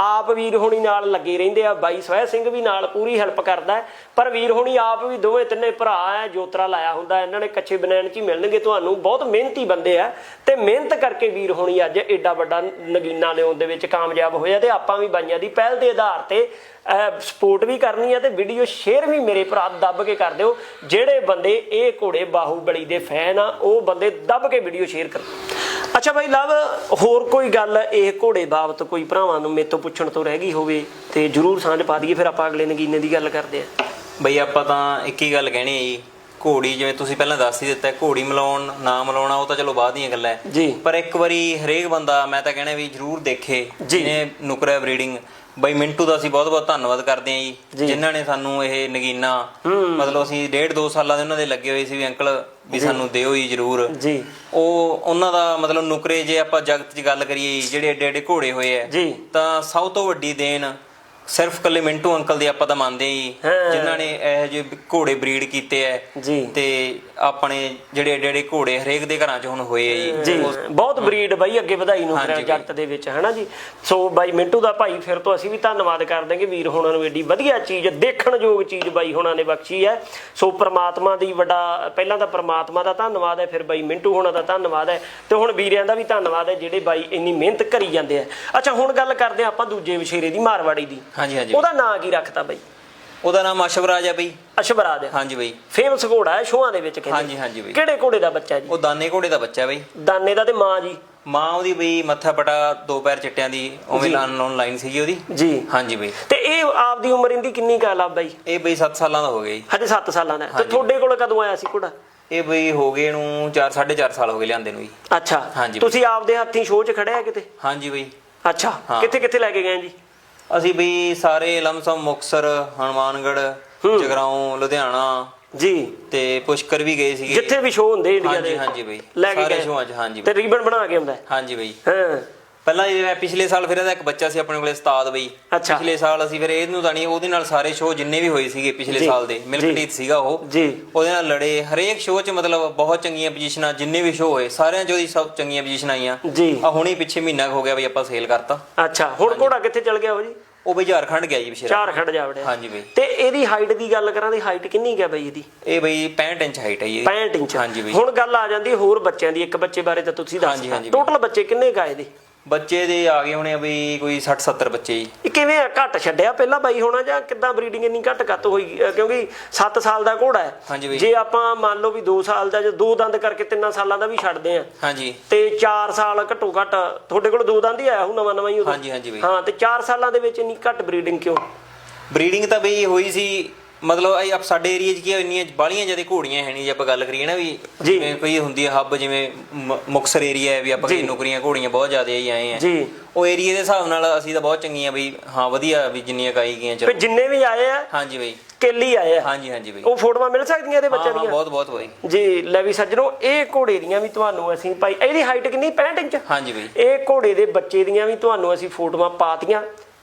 Speaker 1: ਆਪ ਵੀਰ ਹੋਣੀ ਨਾਲ ਲੱਗੇ ਰਹਿੰਦੇ ਆ, ਬਾਈ ਸੋਹਿ ਸਿੰਘ ਵੀ ਨਾਲ ਪੂਰੀ ਹੈਲਪ ਕਰਦਾ ਪਰ ਵੀਰ ਹੋਣੀ ਆਪ ਵੀ ਦੋਵੇਂ ਤਿੰਨੇ ਭਰਾ ਐ ਜੋਤਰਾ ਲਾਇਆ ਹੁੰਦਾ ਇਹਨਾਂ ਨੇ ਕੱਚੇ ਬਨੈਣ ਚ ਹੀ ਮਿਲਣਗੇ। ਤੁਹਾਨੂੰ ਬਹੁਤ ਮਿਹਨਤੀ ਬੰਦੇ ਆ ਤੇ ਮਿਹਨਤ ਕਰਕੇ ਵੀਰ ਹੋਣੀ ਅੱਜ ਏਡਾ ਵੱਡਾ ਨਗੀਨਾ ਲਿਆਉਣ ਦੇ ਵਿੱਚ ਕਾਮਯਾਬ ਹੋਇਆ ਤੇ ਆਪਾਂ ਵੀ ਬਾਈਆਂ ਦੀ ਪਹਿਲ ਦੇ ਆਧਾਰ ਤੇ ਸਪੋਰਟ ਵੀ ਕਰਨੀ ਆ ਤੇ ਵੀਡੀਓ ਸ਼ੇਅਰ ਵੀ ਮੇਰੇ ਭਰਾ ਦੱਬ ਕੇ ਕਰ ਦਿਓ। ਜਿਹੜੇ ਬੰਦੇ ਇਹ ਘੋੜੇ ਬਾਹੂਬਲੀ ਦੇ ਫੈਨ ਆ, ਉਹ ਬੰਦੇ ਦੱਬ ਕੇ ਵੀਡੀਓ ਸ਼ੇਅਰ ਕਰੋ। ਅੱਛਾ ਬਾਈ ਲਵ ਹੋਰ ਕੋਈ ਗੱਲ ਇਹ ਘੋੜੇ ਬਾਬਤ ਕੋਈ ਭਰਾਵਾਂ ਨੂੰ ਮੇਰੇ ਤੋਂ ਪੁੱਛਣ ਤੋਂ ਰਹਿ ਗਈ ਹੋਵੇ ਤੇ ਜਰੂਰ ਸਾਂਝ ਪਾ ਦਈਏ ਫਿਰ ਆਪਾਂ ਅਗਲੇ ਨਗੀਨੇ ਦੀ ਗੱਲ ਕਰਦੇ ਆ
Speaker 2: ਬਈ ਆਪਾਂ ਤਾਂ ਇੱਕ ਹੀ ਗੱਲ ਕਹਿਣੀ ਹੈ ਜੀ ਘੋੜੀ ਜਿਵੇਂ ਤੁਸੀਂ ਪਹਿਲਾਂ ਦੱਸ ਹੀ ਦਿੱਤਾ ਘੋੜੀ ਮਿਲਾਉਣ ਨਾ ਮਿਲਾਉਣਾ ਉਹ ਤਾਂ ਚਲੋ ਬਾਅਦ ਦੀਆਂ ਗੱਲਾਂ ਹੈ।
Speaker 1: ਜੀ।
Speaker 2: ਪਰ ਇੱਕ ਵਾਰੀ ਹਰੇਕ ਬੰਦਾ ਮੈਂ ਤਾਂ ਕਹਿਣਾ ਵੀ ਜਰੂਰ ਦੇਖੇ। ਜਿਹਨੇ ਨੁਕਰਾ ਬਰੀਡਿੰਗ ਬਈ ਮਿੰਟੂ ਦਾ ਅਸੀਂ ਬਹੁਤ ਬਹੁਤ ਧੰਨਵਾਦ ਕਰਦੇ ਹਾਂ
Speaker 1: ਜੀ।
Speaker 2: ਜੀ। ਜਿਨ੍ਹਾਂ ਨੇ ਸਾਨੂੰ ਇਹ ਨਗੀਨਾ ਮਤਲਬ ਅਸੀਂ ਡੇਢ ਦੋ ਸਾਲਾਂ ਦੇ ਉਹਨਾਂ ਦੇ ਲੱਗੇ ਹੋਏ ਸੀ ਵੀ ਅੰਕਲ ਵੀ ਸਾਨੂੰ ਦਿਓ ਹੀ ਜ਼ਰੂਰ।
Speaker 1: ਜੀ।
Speaker 2: ਉਹ ਉਹਨਾਂ ਦਾ ਮਤਲਬ ਨੁਕਰੇ ਜੇ ਆਪਾਂ ਜਗਤ 'ਚ ਗੱਲ ਕਰੀਏ ਜਿਹੜੇ ਏਡੇ ਏਡੇ ਘੋੜੇ ਹੋਏ
Speaker 1: ਜੀ।
Speaker 2: ਤਾਂ ਸਭ ਤੋਂ ਵੱਡੀ ਦੇਣ ਸਿਰਫ ਕੱਲੇ ਮਿੰਟੂ ਅੰਕਲ ਦੀ ਆਪਾਂ ਤਾਂ ਮੰਨਦੇ ਹੀ
Speaker 1: ਹਾਂ।
Speaker 2: ਜਿਨ੍ਹਾਂ ਨੇ ਇਹੋ ਜਿਹੇ ਘੋੜੇ ਬਰੀਡ ਕੀਤੇ ਐ।
Speaker 1: ਜੀ।
Speaker 2: ਤੇ ਆਪਣੇ ਜਿਹੜੇ ਏਡੇ ਏਡੇ ਘੋੜੇ ਹਰੇਕ ਦੇ ਘਰਾਂ 'ਚ ਹੁਣ ਹੋਏ ਆ ਜੀ।
Speaker 1: ਜੀ ਬਹੁਤ ਬਰੀਡ ਬਾਈ ਅੱਗੇ ਵਧਾਈ ਨੂੰ
Speaker 2: ਹਾਂਜੀ ਬਾਈ।
Speaker 1: ਜਗਤ ਦੇ ਵਿੱਚ ਹਨਾ ਜੀ? ਸੋ ਬਾਈ ਮਿੰਟੂ ਦਾ ਭਾਈ ਫਿਰ ਤੋਂ ਅਸੀਂ ਵੀ ਧੰਨਵਾਦ ਕਰਦੇ ਹਾਂ ਕਿ ਵੀਰ ਹੋਣਾ ਨੂੰ ਏਡੀ ਵਧੀਆ ਚੀਜ਼ ਦੇਖਣਯੋਗ ਚੀਜ਼ ਬਾਈ ਹੋਣਾ ਨੇ ਬਖਸ਼ੀ ਹੈ ਸੋ ਪ੍ਰਮਾਤਮਾ ਦੀ ਵੱਡਾ ਪਹਿਲਾਂ ਤਾਂ ਪ੍ਰਮਾਤਮਾ ਦਾ ਧੰਨਵਾਦ ਹੈ ਫਿਰ ਬਾਈ ਮਿੰਟੂ ਹੋਣਾ ਦਾ ਧੰਨਵਾਦ ਹੈ ਤੇ ਹੁਣ ਵੀਰਿਆਂ ਦਾ ਵੀ ਧੰਨਵਾਦ ਹੈ ਜਿਹੜੇ ਬਾਈ ਇੰਨੀ ਮਿਹਨਤ ਕਰੀ ਜਾਂਦੇ ਆ ਅੱਛਾ ਹੁਣ ਗੱਲ ਕਰਦੇ ਹਾਂ ਆਪਾਂ ਦੂਜੇ ਵਿਸ਼ੇਰੇ ਦੀ ਮਾਰਵਾੜੀ ਦੀ।
Speaker 2: ਹਾਂਜੀ ਹਾਂਜੀ
Speaker 1: ਉਹਦਾ ਨਾਂ ਕੀ ਰੱਖਤਾ ਬਾਈ?
Speaker 2: ਉਹਦਾ ਨਾਮ ਅਸ਼ਵਰਾਜ ਹੈ ਬਈ।
Speaker 1: ਅਸ਼ਵਰਾਜ।
Speaker 2: ਹਾਂਜੀ ਬਈ।
Speaker 1: ਫੇਮਸ ਘੋੜਾ ਹੈ ਸ਼ੋਆਂ ਦੇ ਵਿੱਚ ਕਹਿੰਦੇ।
Speaker 2: ਹਾਂਜੀ ਹਾਂਜੀ ਬਈ।
Speaker 1: ਕਿਹੜੇ ਘੋੜੇ ਦਾ ਬੱਚਾ ਜੀ?
Speaker 2: ਉਹ ਦਾਨੇ ਘੋੜੇ ਦਾ ਬੱਚਾ ਬਈ।
Speaker 1: ਦਾਨੇ ਦਾ ਤੇ ਮਾਂ ਜੀ।
Speaker 2: ਮਾਂ ਉਹਦੀ ਬਈ ਮੱਥਾ ਪਟਾ ਦੋ ਪੈਰ ਚਿੱਟਿਆਂ ਦੀ ਉਵੇਂ ਲਾਨ ਲਾਉਣ ਲਾਈਨ ਸੀਗੀ ਉਹਦੀ।
Speaker 1: ਜੀ।
Speaker 2: ਹਾਂਜੀ ਬਈ।
Speaker 1: ਤੇ ਇਹ ਆਪਦੀ ਉਮਰ ਇਹਦੀ ਕਿੰਨੀ ਕਾਲ ਆ ਬਾਈ?
Speaker 2: ਇਹ ਬਈ 7 ਸਾਲਾਂ ਦਾ ਹੋ ਗਿਆ ਜੀ।
Speaker 1: ਹਜੇ 7 ਸਾਲਾਂ ਦਾ। ਤੇ ਤੁਹਾਡੇ ਕੋਲ ਕਦੋਂ ਆਇਆ ਸੀ ਘੋੜਾ?
Speaker 2: ਇਹ ਬਈ ਹੋ ਗਏ ਨੂੰ 4 4.5 ਸਾਲ ਹੋ ਗਏ ਲਿਆਂਦੇ ਨੂੰ ਜੀ।
Speaker 1: ਅੱਛਾ। ਤੁਸੀਂ ਆਪਦੇ ਹੱਥੀਂ ਸ਼ੋਅ 'ਚ ਖੜਿਆ ਕਿਤੇ?
Speaker 2: ਹਾਂਜੀ ਬਈ।
Speaker 1: ਅੱਛਾ। ਕਿੱਥੇ ਕਿੱਥੇ ਲੈ ਕੇ ਗਏ ਜੀ?
Speaker 2: ਅਸੀਂ ਬਈ ਸਾਰੇ ਲਮਸਮ ਮੁਕਸਰ ਹਨੂਮਾਨਗੜ੍ਹ ਜਗਰਾਉਂ ਲੁਧਿਆਣਾ
Speaker 1: ਜੀ।
Speaker 2: ਤੇ ਪੁਸ਼ਕਰ ਵੀ ਗਏ ਸੀਗੇ।
Speaker 1: ਜਿੱਥੇ ਵੀ ਸ਼ੋਅ ਹੁੰਦੇ ਇੰਡੀਆ
Speaker 2: ਹਾਂਜੀ
Speaker 1: ਦੇ।
Speaker 2: ਹਾਂਜੀ ਬਈ।
Speaker 1: ਲੈ ਕੇ ਗਏ।
Speaker 2: ਸ਼ੋਆਂ 'ਚ ਹਾਂਜੀ
Speaker 1: ਤੇ ਰੀਬਨ ਬਣਾ ਕੇ ਆਉਂਦਾ।
Speaker 2: ਹਾਂਜੀ ਬਈ।
Speaker 1: ਹਾਂ।
Speaker 2: ਪਹਿਲਾਂ ਜਿਵੇਂ ਪਿਛਲੇ ਸਾਲ ਫਿਰ ਇਹਦਾ ਇੱਕ ਬੱਚਾ ਸੀ ਆਪਣੇ ਕੋਲੇ ਉਸਤਾਦ ਬਈ।
Speaker 1: ਅੱਛਾ।
Speaker 2: ਪਿਛਲੇ ਸਾਲ ਅਸੀਂ ਫਿਰ ਇਹਨੂੰ ਤਾਂ ਨਹੀਂ ਉਹਦੇ ਨਾਲ ਸਾਰੇ ਸ਼ੋਅ ਜਿੰਨੇ ਵੀ ਹੋਏ ਸੀਗੇ ਪਿਛਲੇ
Speaker 1: ਜੀ,
Speaker 2: ਸਾਲ ਦੇ
Speaker 1: ਜੀ।
Speaker 2: ਮਿਲਕਟੀਤ ਸੀਗਾ ਉਹ।
Speaker 1: ਜੀ।
Speaker 2: ਉਹਦੇ ਨਾਲ ਲੜੇ ਹਰੇਕ ਸ਼ੋਅ 'ਚ ਮਤਲਬ ਬਹੁਤ ਚੰਗੀਆਂ ਪੋਜੀਸ਼ਨਾਂ ਜਿੰਨੇ ਵੀ ਸ਼ੋਅ ਹੋਏ ਸਾਰਿਆਂ 'ਚ ਉਹਦੀ ਸਭ ਚੰਗੀਆਂ ਪੋਜੀਸ਼ਨਾਂ ਆਈਆਂ।
Speaker 1: ਜੀ।
Speaker 2: ਆ ਹੁਣੀ ਪਿੱਛੇ ਮਹੀਨਾ ਕੁ ਹੋ ਗਿਆ ਬਈ ਆਪਾਂ ਸੇਲ ਕਰਤਾ।
Speaker 1: ਅੱਛਾ ਹੁਣ ਘੋੜਾ ਕਿੱਥੇ ਚਲ ਗਿਆ ਉਹ ਜੀ?
Speaker 2: ਉਹ ਬਈ ਝਾਰਖੰਡ ਗਿਆ ਜੀ ਵਿਸ਼ੇਰਾ
Speaker 1: ਚਾਰ ਖੜ ਜਾ ਵੜਿਆ।
Speaker 2: ਹਾਂਜੀ ਬਈ।
Speaker 1: ਤੇ ਇਹਦੀ ਹਾਈਟ ਦੀ ਗੱਲ ਕਰਾਂ ਦੀ ਹਾਈਟ ਕਿੰਨੀ ਕੁ ਹੈ ਬਾਈ ਇਹਦੀ?
Speaker 2: ਇਹ ਬਈ 65 ਇੰਚ ਹਾਈਟ ਹੈ ਜੀ
Speaker 1: 65 ਇੰਚ।
Speaker 2: ਹਾਂਜੀ ਬਈ।
Speaker 1: ਹੁਣ ਗੱਲ ਆ ਜਾਂਦੀ ਹੈ ਹੋਰ ਬੱਚਿਆਂ ਦੀ ਇੱਕ ਬੱਚੇ ਬਾਰੇ ਤਾਂ ਤੁਸੀਂ ਦੱਸ
Speaker 2: ਹਾਂਜੀ, ਹਾਂਜੀ ਬਈ।
Speaker 1: ਟੋਟਲ ਬੱਚੇ ਕਿੰਨੇ ਕਾਏ ਦੇ
Speaker 2: ਬੱਚੇ ਦੇ ਆ ਗਏ ਹੋਣੇ ਬਈ ਕੋਈ 60 70 ਬੱਚੇ ਜੀ।
Speaker 1: ਇਹ ਕਿਵੇਂ ਆ? ਘੱਟ ਛੱਡਿਆ ਪਹਿਲਾਂ ਬਾਈ ਹੋਣਾ ਜਾਂ ਕਿੱਦਾਂ ਬਰੀਡਿੰਗ ਇੰਨੀ ਘੱਟ ਕੱਤ ਹੋਈ? ਅਹ ਕਿਉਂਕਿ 7 ਸਾਲ ਦਾ ਘੋੜਾ ਹੈ।
Speaker 2: ਬਈ।
Speaker 1: ਜੇ ਆਪਾਂ ਮੰਨ ਲਓ ਵੀ 2 ਸਾਲ ਦਾ ਜੇ ਦੋ ਦੰਦ ਕਰਕੇ 3 ਸਾਲਾਂ ਦਾ ਵੀ ਛੱਡਦੇ ਆ।
Speaker 2: ਹਾਂਜੀ।
Speaker 1: ਤੇ 4 ਸਾਲ ਘੱਟੋ ਘੱਟ ਤੁਹਾਡੇ ਕੋਲ ਦੋ ਦੰਦ ਹੀ ਆਇਆ ਹੂ ਨਵਾਂ ਨਵਾਂ ਹੀ ਉਦੋਂ?
Speaker 2: ਹਾਂਜੀ ਹਾਂਜੀ ਬਈ।
Speaker 1: ਹਾਂ ਤੇ 4 ਸਾਲਾਂ ਦੇ ਵਿੱਚ ਇੰਨੀ ਘੱਟ ਬਰੀਡਿੰਗ ਕਿਉਂ?
Speaker 2: ਬਰੀਡਿੰਗ ਤਾਂ ਬਈ ਹੋਈ ਸੀ ਮਤਲਬ ਇਹ ਆਪ ਸਾਡੇ ਏਰੀਆ 'ਚ ਕੀ ਆ, ਇੰਨੀਆਂ ਬਾਲੀਆਂ ਜ਼ਿਆਦਾ ਘੋੜੀਆਂ ਹੈ ਨਹੀਂ ਜੇ ਆਪਾਂ ਗੱਲ ਕਰੀਏ ਨਾ ਵੀ
Speaker 1: ਜੀ।
Speaker 2: ਜਿਵੇਂ ਕੋਈ ਹੁੰਦੀ ਹੈ ਹੱਬ ਜਿਵੇਂ ਮ- ਮੁਕਤਸਰ ਏਰੀਆ ਹੈ ਵੀ ਆਪਾਂ
Speaker 1: ਜੀ।
Speaker 2: ਨੌਕਰੀਆਂ ਘੋੜੀਆਂ ਬਹੁਤ ਜ਼ਿਆਦਾ ਹੀ ਆਏ ਆ।
Speaker 1: ਜੀ।
Speaker 2: ਉਹ ਏਰੀਆ ਦੇ ਹਿਸਾਬ ਨਾਲ ਅਸੀਂ ਤਾਂ ਬਹੁਤ ਚੰਗੀਆਂ ਬਈ ਹਾਂ ਵਧੀਆ ਵੀ ਜਿੰਨੀਆਂ ਕਾਈ ਗਈਆਂ ਚਲੋ।
Speaker 1: ਜਿੰਨੇ ਵੀ ਆਏ ਆ
Speaker 2: ਹਾਂਜੀ ਬਈ।
Speaker 1: ਕੇਲੀ ਆਏ ਆ।
Speaker 2: ਹਾਂਜੀ ਹਾਂਜੀ ਬਈ।
Speaker 1: ਉਹ ਫੋਟੋਆਂ ਮਿਲ ਸਕਦੀਆਂ ਇਹਦੇ
Speaker 2: ਹਾਂ
Speaker 1: ਬੱਚਿਆਂ
Speaker 2: ਹਾਂ
Speaker 1: ਦੀਆਂ?
Speaker 2: ਬਹੁਤ ਬਹੁਤ ਬਈ।
Speaker 1: ਜੀ ਲੈ ਵੀ ਸੱਜਣੋ ਇਹ ਘੋੜੇ ਦੀਆਂ ਵੀ ਤੁਹਾਨੂੰ ਅਸੀਂ ਭਾਈ ਇਹਦੀ ਹਾਈਟ ਕਿੰਨੀ? 65 ਇੰਚ?
Speaker 2: ਹਾਂਜੀ ਬਈ।
Speaker 1: ਇਹ ਘੋੜੇ ਦੇ ਬੱਚੇ ਦੀਆਂ ਵੀ ਤੁਹਾਨੂੰ ਅਸੀਂ ਫੋਟੋਆਂ ਪਾਤੀਆਂ।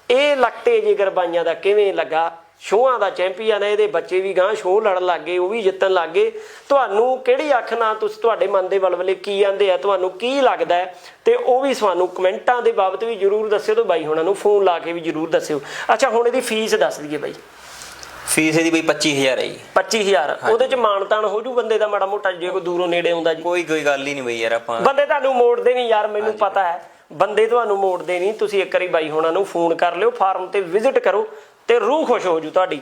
Speaker 1: ਇਹ ਲੱਟੇ ਜਿਗਰ ਬਾਈਆਂ ਦਾ ਕਿਵੇਂ ਲੱਗਾ? ਸ਼ੋਆਂ ਦਾ ਚੈਂਪੀਅਨ ਹੈ ਇਹਦੇ ਬੱਚੇ ਵੀ ਗਾਂ ਸ਼ੋਅ ਲੜਨ ਲੱਗੇ ਉਹ ਵੀ ਜਿੱਤਣ ਲੱਗੇ ਤੁਹਾਨੂੰ ਕਿਹੜੀ ਅੱਖ ਨਾਲ ਤੁਸੀਂ ਤੁਹਾਡੇ ਮਨ ਦੇ ਬਲਬਲੇ ਕੀ ਆਂਦੇ ਆ ਤੁਹਾਨੂੰ ਕੀ ਲੱਗਦਾ ਤੇ ਉਹ ਵੀ ਸਾਨੂੰ ਕਮੈਂਟਾਂ ਦੇ ਬਾਬਤ ਵੀ ਜਰੂਰ ਦੱਸਿਓ ਤੇ ਬਾਈ ਹੁਣਾਂ ਨੂੰ ਫੋਨ ਲਾ ਕੇ ਵੀ ਜਰੂਰ ਦੱਸਿਓ। ਅੱਛਾ ਹੁਣ ਇਹਦੀ ਫੀਸ ਦੱਸ ਦਈਏ ਬਾਈ।
Speaker 2: ਫੀਸ ਇਹਦੀ ਬਈ 25000 ਹੈ ਜੀ।
Speaker 1: 25000 ਉਹਦੇ ਚ ਮਾਨਤਾਨ ਹੋ ਜੂ ਬੰਦੇ ਦਾ ਮਾੜਾ ਮੋਟਾ ਜੇ ਕੋਈ ਦੂਰੋਂ ਨੇੜੇ ਆਉਂਦਾ ਜੀ।
Speaker 2: ਕੋਈ ਕੋਈ ਗੱਲ ਹੀ ਨਹੀਂ ਬਈ ਯਾਰ ਆਪਾਂ।
Speaker 1: ਬੰਦੇ ਤੁਹਾਨੂੰ ਮੋੜਦੇ ਨਹੀਂ ਯਾਰ ਮੈਨੂੰ ਪਤਾ ਹੈ। ਬੰਦੇ ਤੁਹਾਨੂੰ ਮੋੜਦੇ ਨਹੀਂ ਤੁਸੀਂ ਇੱਕ ਵਾਰੀ ਬਾਈ ਹੋਣਾ ਨੂੰ ਫੋਨ ਕਰ ਲਿਓ ਫਾਰਮ ਤੇ ਵਿਜ਼ਿਟ ਕਰੋ। ਤੇ ਰੂਹ ਖੁਸ਼ ਹੋ ਜੂ ਤੁਹਾਡੀ।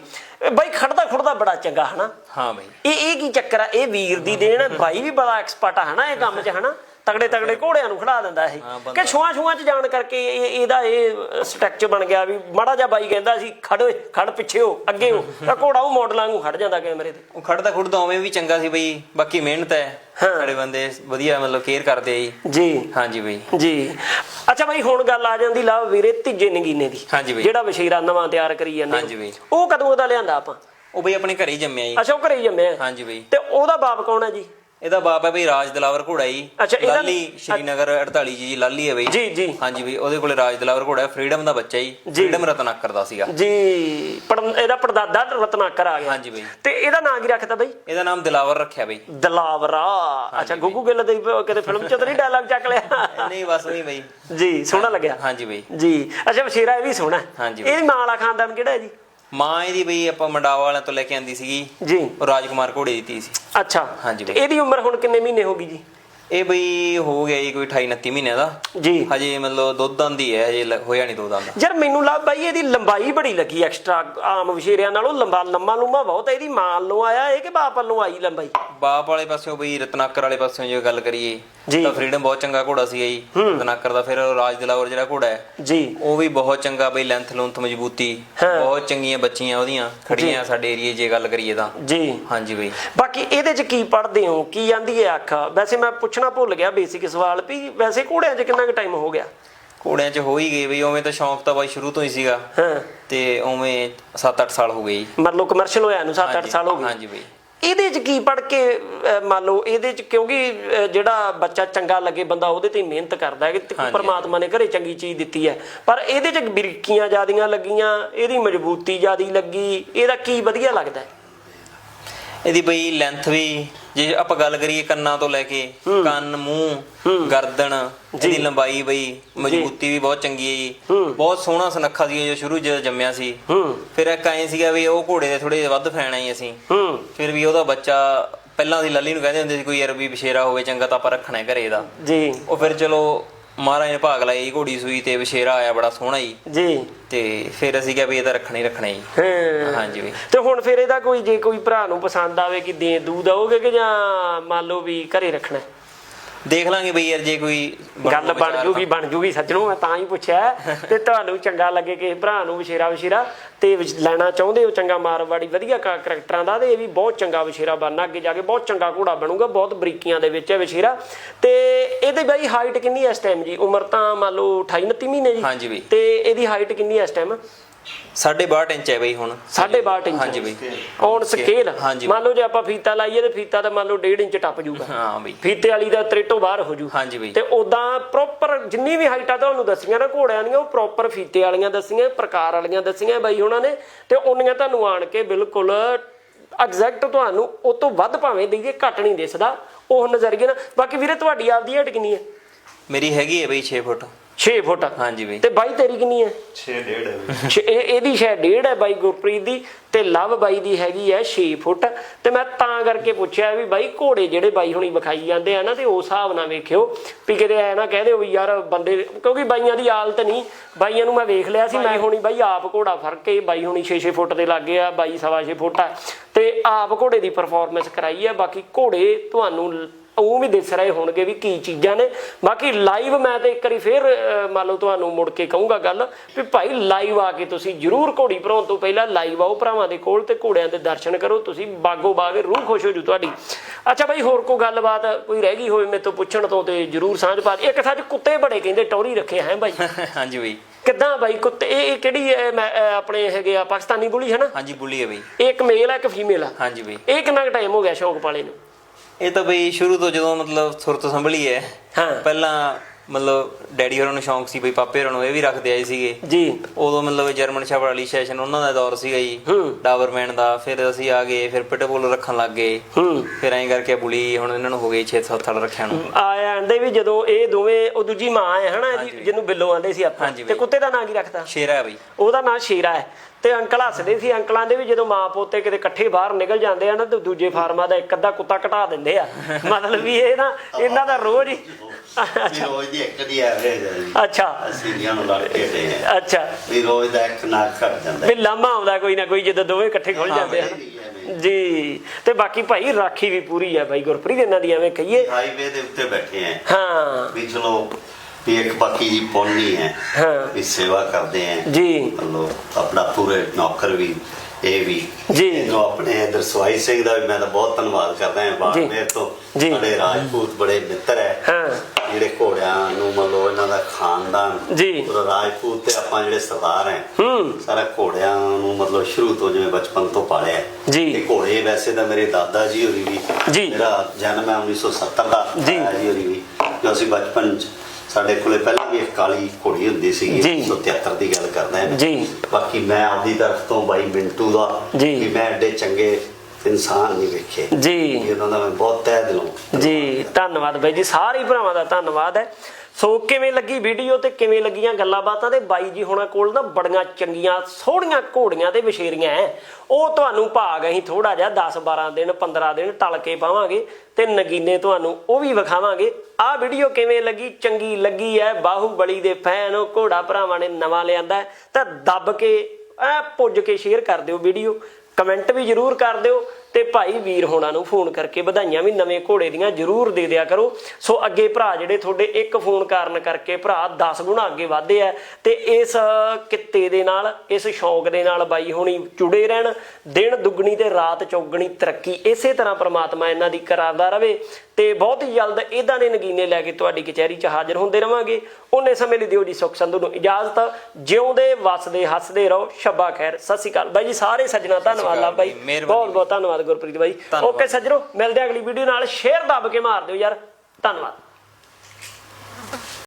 Speaker 1: ਬਾਈ ਖੜਦਾ ਖੁੜਦਾ ਬੜਾ ਚੰਗਾ ਹਨਾ?
Speaker 2: ਹਾਂ ਬਈ।
Speaker 1: ਇਹ ਇਹ ਕੀ ਚੱਕਰ ਆ? ਇਹ ਵੀਰ ਦੀ ਦੇਣ ਬਾਈ ਵੀ ਬੜਾ ਐਕਸਪਰਟ ਆ ਹਨਾ ਇਹ ਕੰਮ 'ਚ ਹਨਾ? ਤਗੜੇ ਤਗੜੇ ਘੋੜਿਆਂ ਨੂੰ ਖੜਾ ਦਿੰਦਾ ਇਹ। ਕਿ ਛੂਆਂ ਛੂਆਂ 'ਚ ਜਾਣ ਕਰਕੇ ਇਹ ਇਹਦਾ ਇਹ ਸਟਰਕਚਰ ਬਣ ਗਿਆ ਵੀ ਮਾੜਾ ਜਿਹਾ ਬਾਈ ਕਹਿੰਦਾ ਸੀ ਖੜ ਖੜ ਪਿੱਛੇ ਹੋ ਅੱਗੇ ਹੋ। ਤਾਂ ਘੋੜਾ ਉਹ ਮਾਡਲਾਂ ਨੂੰ ਖੜ ਜਾਂਦਾ ਕੈਮਰੇ ਤੇ।
Speaker 2: ਉਹ ਖੜਦਾ ਖੁੜਦਾ ਉਵੇਂ ਵੀ ਚੰਗਾ ਸੀ ਬਈ ਬਾਕੀ ਮਿਹਨਤ ਹੈ। ਸਾਡੇ ਬੰਦੇ ਵਧੀਆ ਮਤਲਬ ਕੇਅਰ ਕਰਦੇ ਆ ਜੀ। ਹਾਂਜੀ ਬਈ।
Speaker 1: ਜੀ। ਅੱਛਾ ਬਾਈ ਹੁਣ ਗੱਲ ਆ ਜਾਂਦੀ ਲਵ ਵੀਰੇ ਤੀਜੇ ਨਗੀਨੇ ਦੀ।
Speaker 2: ਹਾਂਜੀ ਬਈ।
Speaker 1: ਜਿਹੜਾ ਵਸ਼ੀਰਾ ਨਵਾਂ ਤਿਆਰ ਕਰੀ ਜਾਂਦੇ।
Speaker 2: ਹਾਂਜੀ ਬਈ।
Speaker 1: ਉਹ ਕਦੋਂ ਦਾ ਲਿਆਂਦਾ ਆਪਾਂ?
Speaker 2: ਉਹ ਬਈ ਆਪਣੇ ਘਰੇ ਹੀ ਜੰਮਿਆ ਜੀ।
Speaker 1: ਅੱਛਾ ਉਹ ਘਰੇ ਹੀ ਜੰਮਿਆ।
Speaker 2: ਹਾਂਜੀ ਬਈ।
Speaker 1: ਤੇ ਉਹਦਾ ਬਾਪ ਕੌਣ ਹੈ ਜੀ?
Speaker 2: ਇਹਦਾ ਬਾਪ ਹੈ ਬਈ ਰਾਜ ਦਲਾਵਰ ਘੋੜਾ ਜੀ। ਲਾਲੀ ਸ਼੍ਰੀਨਗਰ 48 ਜੀ ਲਾਲੀ ਹੈ ਬਈ।
Speaker 1: ਜੀ ਜੀ।
Speaker 2: ਹਾਂਜੀ ਬਈ ਉਹਦੇ ਕੋਲੇ ਰਾਜ ਦਲਾਵਰ ਘੋੜਾ ਹੈ ਫਰੀडम ਦਾ ਬੱਚਾ ਜੀ ਫਰੀडम ਰਤਨਾਕਰ ਦਾ ਸੀਗਾ।
Speaker 1: ਜੀ ਪੜ ਇਹਦਾ ਪੜਦਾਦਾ ਰਤਨਾਕਰ ਆ ਗਿਆ।
Speaker 2: ਹਾਂਜੀ ਬਈ।
Speaker 1: ਤੇ ਇਹਦਾ ਨਾਂ ਕੀ ਰੱਖਤਾ ਬਈ?
Speaker 2: ਇਹਦਾ ਨਾਮ ਦਲਾਵਰ ਰੱਖਿਆ ਬਈ।
Speaker 1: ਦਲਾਵਰਾ। ਅੱਛਾ ਗੁੱਗੂ ਗਿੱਲ ਦੇ ਕਿਤੇ ਫਿਲਮ ਚ ਤਾਂ ਨਹੀਂ ਡਾਇਲੌਗ ਚੱਕ ਲਿਆ?
Speaker 2: ਨਹੀਂ ਬਸ ਨਹੀਂ ਬਈ।
Speaker 1: ਜੀ ਸੋਹਣਾ ਲੱਗਿਆ।
Speaker 2: ਹਾਂਜੀ ਬਈ।
Speaker 1: ਜੀ ਅੱਛਾ ਬਸ਼ੀਰਾ ਇਹ ਵੀ ਸੋਹਣਾ।
Speaker 2: ਹਾਂਜੀ।
Speaker 1: ਇਹ ਮਾਲਾ ਖਾਨਦਾਨ ਕਿਹੜਾ ਹੈ ਜੀ?
Speaker 2: ਮਾਂ ਇਹਦੀ ਬਈ ਆਪਾਂ ਮੰਡਾਵਾ ਵਾਲਿਆਂ ਤੋਂ ਲੈ ਕੇ ਆਂਦੀ ਸੀਗੀ
Speaker 1: ਜੀ।
Speaker 2: ਉਹ ਰਾਜਕੁਮਾਰ ਘੋੜੇ ਦੀ ਧੀ ਸੀ।
Speaker 1: ਅੱਛਾ।
Speaker 2: ਹਾਂਜੀ
Speaker 1: ਤੇ। ਇਹਦੀ ਉਮਰ ਹੁਣ ਕਿੰਨੇ ਮਹੀਨੇ ਹੋ ਗਈ ਜੀ?
Speaker 2: ਇਹ ਬਈ ਹੋ ਗਿਆ ਜੀ ਕੋਈ 28 29 ਮਹੀਨਿਆਂ ਦਾ।
Speaker 1: ਜੀ।
Speaker 2: ਹਜੇ ਮਤਲਬ ਦੁੱਧ ਦੰਦੀ ਹੈ ਹਜੇ ਲ- ਹੋਇਆ ਨਹੀਂ ਦੋ। ਦੰਦ
Speaker 1: ਯਾਰ ਮੈਨੂੰ ਲੱਗ ਬਾਈ ਇਹਦੀ ਲੰਬਾਈ ਬੜੀ ਲੱਗੀ ਐਕਸਟਰਾ ਆਮ ਵਿਸ਼ੇਰਿਆਂ ਨਾਲੋਂ ਲੰਬਾ ਲੰਮਾ ਲੁੰਮਾ ਬਹੁਤ ਹੈ ਇਹਦੀ ਮਾਂ ਵੱਲੋਂ ਆਇਆ ਇਹ ਕਿ ਬਾਪ ਵੱਲੋਂ ਆਈ ਲੰਬਾਈ?
Speaker 2: ਬਾਪ ਵਾਲੇ ਪਾਸਿਓਂ ਬਈ ਰਤਨਾਕਰ ਵਾਲੇ ਪਾਸਿਓਂ ਜੇ ਗੱਲ ਕਰੀਏ। ਤਾਂ ਫਰੀडम ਬਹੁਤ ਚੰਗਾ ਘੋੜਾ ਸੀਗਾ ਜੀ ਰਤਨਾਕਰ ਦਾ ਫਿਰ ਰਾਜ ਦਿਲਾਵਰ ਜਿਹੜਾ ਘੋੜਾ ਹੈ
Speaker 1: ਜੀ।
Speaker 2: ਉਹ ਵੀ ਬਹੁਤ ਚੰਗਾ ਬਈ ਲੈਂਥ ਲੂੰਥ ਮਜ਼ਬੂਤੀ
Speaker 1: ਹਾਂ।
Speaker 2: ਬਹੁਤ ਚੰਗੀਆਂ ਬੱਚੀਆਂ ਉਹਦੀਆਂ ਖੜੀਆਂ ਸਾਡੇ ਏਰੀਏ ਜੇ ਗੱਲ ਕਰੀਏ ਤਾਂ।
Speaker 1: ਜੀ।
Speaker 2: ਹਾਂਜੀ ਬਈ।
Speaker 1: ਬਾਕੀ ਇਹਦੇ ਚ ਕੀ ਪੜ੍ਹਦੇ ਹੋ? ਕੀ ਆਂਦੀ ਹੈ ਅੱਖ? ਵੈਸੇ ਮੈਂ ਪੁੱਛਣਾ ਭੁੱਲ ਗਿਆ ਬੇਸਿਕ ਸਵਾਲ ਵੀ ਵੈਸੇ ਘੋੜਿਆਂ 'ਚ ਕਿੰਨਾ ਕੁ ਟਾਈਮ ਹੋ ਗਿਆ?
Speaker 2: ਘੋੜਿਆਂ 'ਚ ਹੋ ਹੀ ਗਏ ਬਈ ਉਵੇਂ ਤਾਂ ਸ਼ੌਂਕ ਤਾਂ ਬਾਈ ਸ਼ੁਰੂ ਤੋਂ ਹੀ ਸੀਗਾ।
Speaker 1: ਹਾਂ।
Speaker 2: ਤੇ ਉਵੇਂ 7-8 ਸਾਲ ਹੋ ਗਏ ਜੀ।
Speaker 1: ਮਤਲਬ ਕਮਰਸ਼ੀਅਲ ਹੋਇਆ ਨੂੰ 7-8
Speaker 2: ਹਾਂਜੀ,
Speaker 1: ਸਾਲ ਹੋ ਗਏ।
Speaker 2: ਹਾਂਜੀ ਬਈ।
Speaker 1: ਇਹਦੇ ਚ ਕੀ ਪੜ ਕੇ ਮੰਨ ਲਓ ਇਹਦੇ ਚ ਕਿਉਂਕਿ ਜਿਹੜਾ ਬੱਚਾ ਚੰਗਾ ਲੱਗੇ ਬੰਦਾ ਉਹਦੇ ਤੇ ਮਿਹਨਤ ਕਰਦਾ ਹੈ ਕਿ। ਪਰਮਾਤਮਾ ਨੇ ਘਰੇ ਚੰਗੀ ਚੀਜ਼ ਦਿੱਤੀ ਹੈ। ਪਰ ਇਹਦੇ ਚ ਬਰੀਕੀਆਂ ਜਿਆਦੀਆਂ ਲੱਗੀਆਂ ਇਹਦੀ ਮਜ਼ਬੂਤੀ ਜਿਆਦੀ ਲੱਗੀ ਇਹਦਾ ਕੀ ਵਧੀਆ ਲੱਗਦਾ ਹੈ?
Speaker 2: ਇਹਦੀ ਬਈ ਲੈਂਥ ਵੀ ਜੇ ਆਪਾਂ ਗੱਲ ਕਰੀਏ ਕੰਨਾਂ ਤੋਂ ਲੈ ਕੇ ਕੰਨ ਮੂੰਹ ਗਰਦਨ ਇਹਦੀ ਲੰਬਾਈ ਬਈ ਮਜ਼ਬੂਤੀ ਵੀ ਬਹੁਤ ਚੰਗੀ ਹੈ ਜੀ। ਬਹੁਤ ਸੋਹਣਾ ਸੁਨੱਖਾ ਸੀ ਜੋ ਸ਼ੁਰੂ ਜਦੋਂ ਜੰਮਿਆ ਸੀ। ਫਿਰ ਇੱਕ ਐਂ ਸੀਗਾ ਵੀ ਉਹ ਘੋੜੇ ਦੇ ਥੋੜੇ ਵੱਧ ਫੈਨ ਆਈ ਅਸੀਂ। ਫਿਰ ਵੀ ਉਹਦਾ ਬੱਚਾ ਪਹਿਲਾਂ ਅਸੀਂ ਲੱਲੀ ਨੂੰ ਕਹਿੰਦੇ ਹੁੰਦੇ ਸੀ ਕੋਈ ਅਰਬੀ ਬਸ਼ੇਰਾ ਹੋਵੇ ਚੰਗਾ ਤਾਂ ਆਪਾਂ ਰੱਖਣਾ ਹੈ ਘਰੇ ਦਾ।
Speaker 1: ਜੀ।
Speaker 2: ਉਹ ਫਿਰ ਚਲੋ ਮਹਾਰਾਜ ਨੇ ਭਾਗ ਲਾਈ ਘੋੜੀ ਸੂਈ ਤੇ ਬਸ਼ੇਰਾ ਆਇਆ ਬੜਾ ਸੋਹਣਾ ਜੀ।
Speaker 1: ਜੀ।
Speaker 2: ਤੇ ਫਿਰ ਅਸੀਂ ਕਿਹਾ ਵੀ ਇਹ ਤਾਂ ਰੱਖਣਾ ਹੀ ਰੱਖਣਾ ਜੀ। ਹਾਂਜੀ ਬਈ
Speaker 1: ਤੇ ਹੁਣ ਫਿਰ ਇਹਦਾ ਕੋਈ ਜੇ ਕੋਈ ਭਰਾ ਨੂੰ ਪਸੰਦ ਆਵੇ ਕਿ ਦੇ ਦੂ ਦਓਗੇ ਕਿ ਜਾਂ ਮੰਨ ਲਓ ਵੀ ਘਰੇ ਰੱਖਣਾ?
Speaker 2: ਦੇਖ ਲਾਂਗੇ ਬਈ ਯਾਰ ਜੇ ਕੋਈ
Speaker 1: ਗੱਲ ਬਣ ਜੂਗੀ ਬਣ ਜੂਗੀ ਸੱਜਣੋ ਮੈਂ ਤਾਂ ਹੀ ਪੁੱਛਿਆ ਤੇ ਤੁਹਾਨੂੰ ਚੰਗਾ ਲੱਗੇ ਕਿਸੇ ਭਰਾ ਨੂੰ ਵਿਸ਼ੇਰਾ ਵਿਸ਼ੇਰਾ ਤੇ ਲੈਣਾ ਚਾਹੁੰਦੇ ਹੋ ਚੰਗਾ ਮਾਰਵਾੜੀ? ਵਧੀਆ ਕਾ- ਕਰੈਕਟਰਾਂ ਦਾ ਤੇ ਇਹ ਵੀ ਬਹੁਤ ਚੰਗਾ ਵਿਸ਼ੇਰਾ ਬਣਨਾ ਅੱਗੇ ਜਾ ਕੇ ਬਹੁਤ ਚੰਗਾ ਘੋੜਾ ਬਣੂਗਾ ਬਹੁਤ ਬਰੀਕੀਆਂ ਦੇ ਵਿੱਚ ਹੈ ਵਿਸ਼ੇਰਾ ਤੇ ਇਹਦੇ ਬਾਈ ਹਾਈਟ ਕਿੰਨੀ ਹੈ ਇਸ ਟਾਈਮ ਜੀ? ਉਮਰ ਤਾਂ ਮੰਨ ਲਓ 28 29 ਮਹੀਨੇ ਜੀ? ਤੇ ਇਹਦੀ ਹਾਈਟ ਕਿੰਨੀ ਹੈ ਇਸ ਟਾਈਮ
Speaker 2: ਸਾਢੇ 62 ਇੰਚ ਹੈ ਬਈ ਹੁਣ।
Speaker 1: 62 ਇੰਚ
Speaker 2: ਹਾਂਜੀ ਬਈ।
Speaker 1: ਔਨ ਸਕੇਲ
Speaker 2: ਹਾਂਜੀ
Speaker 1: ਮੰਨ ਲਓ ਜੇ ਆਪਾਂ ਫੀਤਾ ਲਾਈਏ ਤੇ ਫੀਤਾ ਤਾਂ ਮੰਨ ਲਓ 1.5 ਇੰਚ ਟੱਪ ਜੂਗਾ।
Speaker 2: ਹਾਂ ਬਈ।
Speaker 1: ਫੀਤੇ ਵਾਲੀ ਦਾ ਤਰੇਟੋ ਬਾਹਰ ਹੋ ਜੂ।
Speaker 2: ਹਾਂਜੀ ਬਈ।
Speaker 1: ਤੇ ਉਦਾਂ ਪ੍ਰੋਪਰ ਜਿੰਨੀ ਵੀ ਹਾਈਟਾਂ ਤੁਹਾਨੂੰ ਦੱਸੀਆਂ ਨਾ ਘੋੜਿਆਂ ਦੀਆਂ ਉਹ ਪ੍ਰੋਪਰ ਫੀਤੇ ਵਾਲੀਆਂ ਦੱਸੀਆਂ ਪ੍ਰਕਾਰ ਵਾਲੀਆਂ ਦੱਸੀਆਂ ਬਾਈ ਉਹਨਾਂ ਨੇ। ਤੇ ਉਹਨੀਆਂ ਤੁਹਾਨੂੰ ਆਣ ਕੇ ਬਿਲਕੁਲ ਐਗਜ਼ੈਕਟ ਤੁਹਾਨੂੰ ਉਹ ਤੋਂ ਵੱਧ ਭਾਵੇਂ ਦਈਏ ਘੱਟ ਨਹੀਂ ਦਿਸਦਾ। ਉਹ ਨਜ਼ਰੀਏ ਨਾਲ। ਬਾਕੀ ਵੀਰੇ ਤੁਹਾਡੀ ਆਪਦੀ ਹਾਈਟ ਕਿੰਨੀ ਹੈ?
Speaker 2: ਮੇਰੀ ਹੈਗੀ ਹੈ ਬਈ 6 ਫੁੱਟ।
Speaker 1: 6 ਫੁੱਟ।
Speaker 2: ਹਾਂਜੀ ਬਈ।
Speaker 1: ਤੇ ਬਾਈ ਤੇਰੀ ਕਿੰਨੀ ਹੈ?
Speaker 3: 6 ਡੇਢ ਹੈ
Speaker 1: ਇਹ ਇਹਦੀ ਸ਼ਾਇਦ ਡੇਢ ਹੈ ਬਾਈ ਗੁਰਪ੍ਰੀਤ ਦੀ ਤੇ ਲਵ ਬਾਈ ਦੀ ਹੈਗੀ ਹੈ 6 ਫੁੱਟ। ਤੇ ਮੈਂ ਤਾਂ ਕਰਕੇ ਪੁੱਛਿਆ ਵੀ ਬਾਈ ਘੋੜੇ ਜਿਹੜੇ ਬਾਈ ਹੁਣੀ ਵਿਖਾਈ ਜਾਂਦੇ ਆ ਨਾ ਤੇ ਉਸ ਹਿਸਾਬ ਨਾਲ ਵੇਖਿਓ ਵੀ ਕਿਤੇ ਐ ਨਾ ਕਹਦੇ ਵੀ ਯਾਰ ਬੰਦੇ ਕਿਉਂਕਿ ਬਾਈਆਂ ਦੀ ਹਾਲਤ ਨਹੀਂ। ਬਾਈਆਂ ਨੂੰ ਮੈਂ ਵੇਖ ਲਿਆ ਸੀ ਮੈਂ ਹੁਣੀ ਬਾਈ ਆਪ ਘੋੜਾ ਫੜ ਕੇ ਬਾਈ ਹੁਣੀ 6-6 ਫੁੱਟ ਦੇ ਲੱਗੇ ਆ ਬਾਈ ਸਵਾ 6 ਫੁੱਟ ਆ। ਤੇ ਆਪ ਘੋੜੇ ਦੀ ਪਰਫਾਰਮੈਂਸ ਕਰਾਈ ਹੈ ਬਾਕੀ ਘੋੜੇ ਤੁਹਾਨੂੰ ਉਹ ਵੀ ਦਿਸ ਰਹੇ ਹੋਣਗੇ ਵੀ ਕੀ ਚੀਜ਼ਾਂ ਨੇ। ਬਾਕੀ ਲਾਈਵ ਮੈਂ ਤੇ ਇੱਕ ਵਾਰੀ ਫੇਰ ਮੰਨ ਲਓ ਤੁਹਾਨੂੰ ਮੁੜ ਕੇ ਕਹੂੰਗਾ ਗੱਲ ਵੀ ਭਾਈ ਲਾਈਵ ਆ ਕੇ ਤੁਸੀਂ ਜਰੂਰ ਘੋੜੀ ਭਰਾਉਣ ਤੋਂ ਪਹਿਲਾਂ ਲਾਈਵ ਆਓ ਭਰਾਵਾਂ ਦੇ ਕੋਲ ਤੇ ਘੋੜਿਆਂ ਦੇ ਦਰਸ਼ਨ ਕਰੋ ਤੁਸੀਂ ਬਾਗੋ ਬਾਗ ਰੂਹ ਖੁਸ਼ ਹੋ ਜੂ ਤੁਹਾਡੀ। ਅੱਛਾ ਭਾਈ ਹੋਰ ਕੋਈ ਗੱਲਬਾਤ ਕੋਈ ਰਹਿ ਗਈ ਹੋਵੇ ਮੇਰੇ ਤੋਂ ਪੁੱਛਣ ਤੋਂ ਤੇ ਜਰੂਰ ਸਾਂਝ ਪਾ। ਇੱਕ ਸੱਚ ਕੁੱਤੇ ਬੜੇ ਕਹਿੰਦੇ ਟੌਰੀ ਰੱਖੇ ਹੈ ਭਾਈ
Speaker 2: ਹਾਂਜੀ ਬਈ।
Speaker 1: ਕਿੱਦਾਂ ਭਾਈ ਕੁੱਤੇ? ਇਹ ਇਹ ਕਿਹੜੀ ਹੈ? ਮੈਂ ਅਹ, ਆਪਣੇ ਹੈਗੇ ਆ ਪਾਕਿਸਤਾਨੀ ਬੁਲੀ ਹੈ ਨਾ?
Speaker 2: ਹਾਂਜੀ ਬੁੱਲੀ ਹੈ ਬਈ।
Speaker 1: ਇਹ ਇੱਕ ਮੇਲ ਹੈ ਇੱਕ ਫੀਮੇਲ ਆ।
Speaker 2: ਹਾਂਜੀ ਬਈ।
Speaker 1: ਇਹ ਕਿੰਨਾ ਟਾਈਮ ਹੋ ਗਿਆ ਸ਼ੌਂਕ ਪਾਲੇ ਨੂੰ?
Speaker 2: ਇਹ ਤਾਂ ਬਈ ਸ਼ੁਰੂ ਤੋਂ ਜਦੋਂ ਮਤਲਬ ਸੁਰਤ ਸੰਭਲੀ ਹੈ
Speaker 1: ਹਾਂ।
Speaker 2: ਪਹਿਲਾਂ ਮਤਲਬ ਡੈਡੀ ਹੋਰਾਂ ਨੂੰ ਸ਼ੌਂਕ ਸੀ ਬਈ ਪਾਪੇ ਹੋਰਾਂ ਨੂੰ ਇਹ ਵੀ ਰੱਖਦੇ ਆਏ ਸੀਗੇ।
Speaker 1: ਜੀ।
Speaker 2: ਉਦੋਂ ਮਤਲਬ ਜਰਮਨ ਸ਼ੈਫਰਡ ਵਾਲੀ ਸੈਸ਼ਨ ਉਹਨਾਂ ਦਾ ਦੌਰ ਸੀਗਾ ਜੀ।
Speaker 1: ਹੂੰ।
Speaker 2: ਡਾਬਰਮੈਨ ਦਾ ਫਿਰ ਅਸੀਂ ਆ ਗਏ ਫਿਰ ਪਿਟਬੁਲ ਰੱਖਣ ਲੱਗ ਗਏ।
Speaker 1: ਹੂੰ।
Speaker 2: ਫਿਰ ਐਂ ਕਰਕੇ ਬੁਲੀ ਹੁਣ ਇਹਨਾਂ ਨੂੰ ਹੋ ਗਏ 6-7 ਸਾਲ ਰੱਖਿਆ ਨੂੰ।
Speaker 1: ਆਇਆ ਆਂਦੇ ਵੀ ਜਦੋਂ ਇਹ ਦੋਵੇਂ ਉਹ ਦੂਜੀ ਮਾਂ ਹੈ ਹਨਾ ਇਹਦੀ ਜਿਹਨੂੰ ਬਿੱਲੋ ਆਂਦੇ ਸੀ ਆਪਾਂ।
Speaker 2: ਹਾਂਜੀ
Speaker 1: ਤੇ
Speaker 2: ਬਈ।
Speaker 1: ਕੁੱਤੇ ਦਾ ਨਾਂ ਕੀ ਰੱਖਤਾ?
Speaker 2: ਸ਼ੇਰਾ ਹੈ ਬਈ।
Speaker 1: ਉਹਦਾ ਨਾਂ ਸ਼ੇਰਾ ਹੈ। ਤੇ ਅੰਕਲ ਹੱਸਦੇ ਸੀ ਅੰਕਲਾਂ ਦੇ ਵੀ ਜਦੋਂ ਮਾਂ ਪੋਤੇ ਕਿਤੇ ਇਕੱਠੇ ਬਾਹਰ ਨਿਕਲ ਜਾਂਦੇ ਆ ਨਾ ਤੇ ਦੂਜੇ ਫਾਰਮਾਂ ਦਾ ਇੱਕ ਅੱਧਾ ਕੁੱਤਾ ਘਟਾ ਦਿੰਦੇ ਆ। ਮਤਲਬ ਵੀ ਇਹ ਨਾ ਇਹਨਾਂ ਦਾ ਰੋਜ਼ ਹੀ
Speaker 3: ਵੀ ਰੋਜ਼ ਦੀ ਇੱਕ ਦੀ ਐਵਰੇਜ ਹੈ ਜੀ।
Speaker 1: ਅੱਛਾ।
Speaker 3: ਅਸੀਂ ਦੀਆਂ ਨੂੰ ਲੜ ਕੇ ਦੇ ਆ
Speaker 1: ਅੱਛਾ।
Speaker 3: ਵੀ ਰੋਜ਼ ਦਾ ਇੱਕ ਨਾਕ ਘਟ ਜਾਂਦਾ।
Speaker 1: ਵੀ ਲਾਮਾ ਆਉਂਦਾ ਕੋਈ ਨਾ ਕੋਈ ਜਦੋਂ ਦੋਵੇਂ ਇਕੱਠੇ ਖੁੱਲ ਜਾਂਦੇ ਆ।
Speaker 3: ਹਾਂ
Speaker 1: ਜੀ। ਤੇ ਬਾਕੀ ਭਾਈ ਰਾਖੀ ਵੀ ਪੂਰੀ ਹੈ ਬਾਈ ਗੁਰਪ੍ਰੀਤ ਇਹਨਾਂ ਦੀ ਐਵੇਂ ਕਹੀਏ।
Speaker 3: ਹਾਈਵੇ ਦੇ ਉੱਤੇ ਬੈਠੇ ਆ।
Speaker 1: ਹਾਂ।
Speaker 3: ਵੀ ਚਲੋ ਵੀ ਇੱਕ ਬਾਕੀ ਦੀ ਪੁੰਨੀ ਹੈ।
Speaker 1: ਹਾਂ।
Speaker 3: ਵੀ ਸੇਵਾ ਕਰਦੇ ਆ।
Speaker 1: ਜੀ।
Speaker 3: ਮਤਲਬ ਆਪਣਾ ਪੂਰੇ ਨੌਕਰ ਵੀ ਇਹ ਵੀ।
Speaker 1: ਜੀ।
Speaker 3: ਜੋ ਆਪਣੇ ਇਧਰ ਸਵਾਈ ਸਿੰਘ ਦਾ ਵੀ ਮੈਂ ਤਾਂ ਬਹੁਤ ਧੰਨਵਾਦ ਕਰਦਾ ਹਾਂ।
Speaker 1: ਜੀ।
Speaker 3: ਬਾੜਮੇਰ ਤੋਂ
Speaker 1: ਜੀ।
Speaker 3: ਸਾਡੇ ਰਾਜਪੂਤ ਬੜੇ ਮਿੱਤਰ ਹਾਂ। ਜਿਹੜੇ ਘੋੜਿਆਂ ਨੂੰ ਮਤਲਬ ਇਹਨਾਂ ਦਾ ਖਾਨਦਾਨ
Speaker 1: ਜੀ।
Speaker 3: ਪੂਰਾ ਰਾਜਪੂਤ ਤੇ ਆਪਾਂ ਜਿਹੜੇ ਸਰਦਾਰ ਹੈ
Speaker 1: ਹੂੰ
Speaker 3: ਸਾਰਾ ਘੋੜਿਆਂ ਨੂੰ ਮਤਲਬ ਸ਼ੁਰੂ ਤੋਂ ਜਿਵੇਂ ਬਚਪਨ ਤੋਂ ਪਾਲਿਆ।
Speaker 1: ਜੀ।
Speaker 3: ਤੇ ਘੋੜੇ ਵੈਸੇ ਤਾਂ ਮੇਰੇ ਦਾਦਾ ਜੀ ਹੋਰੀ ਵੀ
Speaker 1: ਜੀ।
Speaker 3: ਮੇਰਾ ਜਨਮ ਹੈ 1970 ਦਾ
Speaker 1: ਜੀ।
Speaker 3: ਜੀ ਹੋਰੀ ਵੀ ਜੋ ਅਸੀਂ ਬਚਪਨ ਚ ਸਾਡੇ ਕੋਲੇ ਪਹਿਲਾਂ ਵੀ ਇੱਕ ਕਾਲੀ ਘੋੜੀ ਹੁੰਦੀ ਸੀ
Speaker 1: ਜੀ।
Speaker 3: 1973 ਦੀ ਗੱਲ ਕਰਦਾ ਹਾਂ
Speaker 1: ਜੀ
Speaker 3: ਬਾਕੀ ਮੈਂ ਆਪਦੀ ਤਰਫ ਤੋਂ ਬਾਈ ਮਿੰਟੂ ਦਾ। ਵੀ ਮੈਂ ਐਡੇ ਚੰਗੇ ਇਨਸਾਨ ਨਹੀਂ ਵੇਖੇ।
Speaker 1: ਜੀ।
Speaker 3: ਉਹਨਾਂ ਦਾ ਮੈਂ ਬਹੁਤ ਤਹਿ ਦਿਲੋਂ
Speaker 1: ਜੀ ਧੰਨਵਾਦ ਬਾਈ ਜੀ ਸਾਰੇ ਭਰਾਵਾਂ ਦਾ ਧੰਨਵਾਦ ਹੈ। ਸੋ ਕਿਵੇਂ ਲੱਗੀ ਵੀਡੀਓ ਤੇ ਕਿਵੇਂ ਲੱਗੀਆਂ ਗੱਲਾਂ ਬਾਤਾਂ ਤੇ? ਬਾਈ ਜੀ ਹੁਣਾਂ ਕੋਲ ਨਾ ਬੜੀਆਂ ਚੰਗੀਆਂ ਸੋਹਣੀਆਂ ਘੋੜੀਆਂ ਤੇ ਵਿਸ਼ੇਰੀਆਂ ਐ। ਉਹ ਤੁਹਾਨੂੰ ਭਾਗ ਅਸੀਂ ਥੋੜਾ ਜਿਹਾ 10 12 ਦਿਨ 15 ਦਿਨ ਟਲ ਕੇ ਪਾਵਾਂਗੇ ਤੇ ਨਗੀਨੇ ਤੁਹਾਨੂੰ ਉਹ ਵੀ ਵਿਖਾਵਾਂਗੇ। ਆਹ ਵੀਡੀਓ ਕਿਵੇਂ ਲੱਗੀ? ਚੰਗੀ ਲੱਗੀ ਐ? ਬਾਹੂਬਲੀ ਦੇ ਫੈਨ ਘੋੜਾ ਭਰਾਵਾਂ ਨੇ ਨਵਾਂ ਲਿਆਂਦਾ ਤਾਂ ਦੱਬ ਕੇ ਐ ਪੁੱਜ ਕੇ ਸ਼ੇਅਰ ਕਰ ਦਿਓ ਵੀਡੀਓ ਕਮੈਂਟ ਵੀ ਜਰੂਰ ਕਰ ਦਿਓ ਤੇ ਭਾਈ ਵੀਰ ਹੋਣਾ ਨੂੰ ਫੋਨ ਕਰਕੇ ਵਧਾਈਆਂ ਵੀ ਨਵੇਂ ਘੋੜੇ ਦੀਆਂ ਜ਼ਰੂਰ ਦੇ ਦਿਆ ਕਰੋ। ਸੋ ਅੱਗੇ ਭਰਾ ਜਿਹੜੇ ਤੁਹਾਡੇ ਇੱਕ ਫੋਨ ਕਾਰਨ ਕਰਕੇ ਭਰਾ 10 ਗੁਣਾ ਅੱਗੇ ਵਧੇ ਆ ਤੇ ਇਸ ਕਿੱਤੇ ਦੇ ਨਾਲ ਇਸ ਸ਼ੌਂਕ ਦੇ ਨਾਲ ਬਾਈ ਹੋਣੀ ਜੁੜੇ ਰਹਿਣ ਦਿਨ ਦੁੱਗਣੀ ਤੇ ਰਾਤ ਚੌਗਣੀ ਤਰੱਕੀ ਇਸੇ ਤਰ੍ਹਾਂ ਪ੍ਰਮਾਤਮਾ ਇਹਨਾਂ ਦੀ ਕਰਾਦਾ ਰਵੇ ਤੇ ਬਹੁਤ ਹੀ ਜਲਦ ਇਦਾਂ ਦੇ ਨਗੀਨੇ ਲੈ ਕੇ ਤੁਹਾਡੀ ਕਚਹਿਰੀ 'ਚ ਹਾਜ਼ਰ ਹੁੰਦੇ ਰਵਾਂਗੇ। ਉਹਨੇ ਸਮੇਂ ਲਈ ਦਿਓ ਜੀ ਸੁਖ ਸੰਧੂ ਨੂੰ ਇਜਾਜ਼ਤ। ਜਿਉਂਦੇ ਵਸਦੇ ਹੱਸਦੇ ਰਹੋ। ਸ਼ੱਬਾ ਖੈਰ। ਸਤਿ ਸ਼੍ਰੀ ਅਕਾਲ। ਬਾਈ ਜੀ ਸਾਰੇ ਸੱਜਣਾ ਧੰਨਵਾਦ ਲਾ ਬਾਈ। ਬਹੁਤ ਬਹੁਤ ਧੰਨਵਾਦ ਗੁਰਪ੍ਰੀਤ ਬਾਈ। ਓਕੇ ਸੱਜਣੋ ਮਿਲਦੇ ਅਗਲੀ ਵੀਡੀਓ ਨਾਲ। ਸ਼ੇਅਰ ਦੱਬ ਕੇ ਮਾਰ ਦਿਓ ਯਾਰ। ਧੰਨਵਾਦ।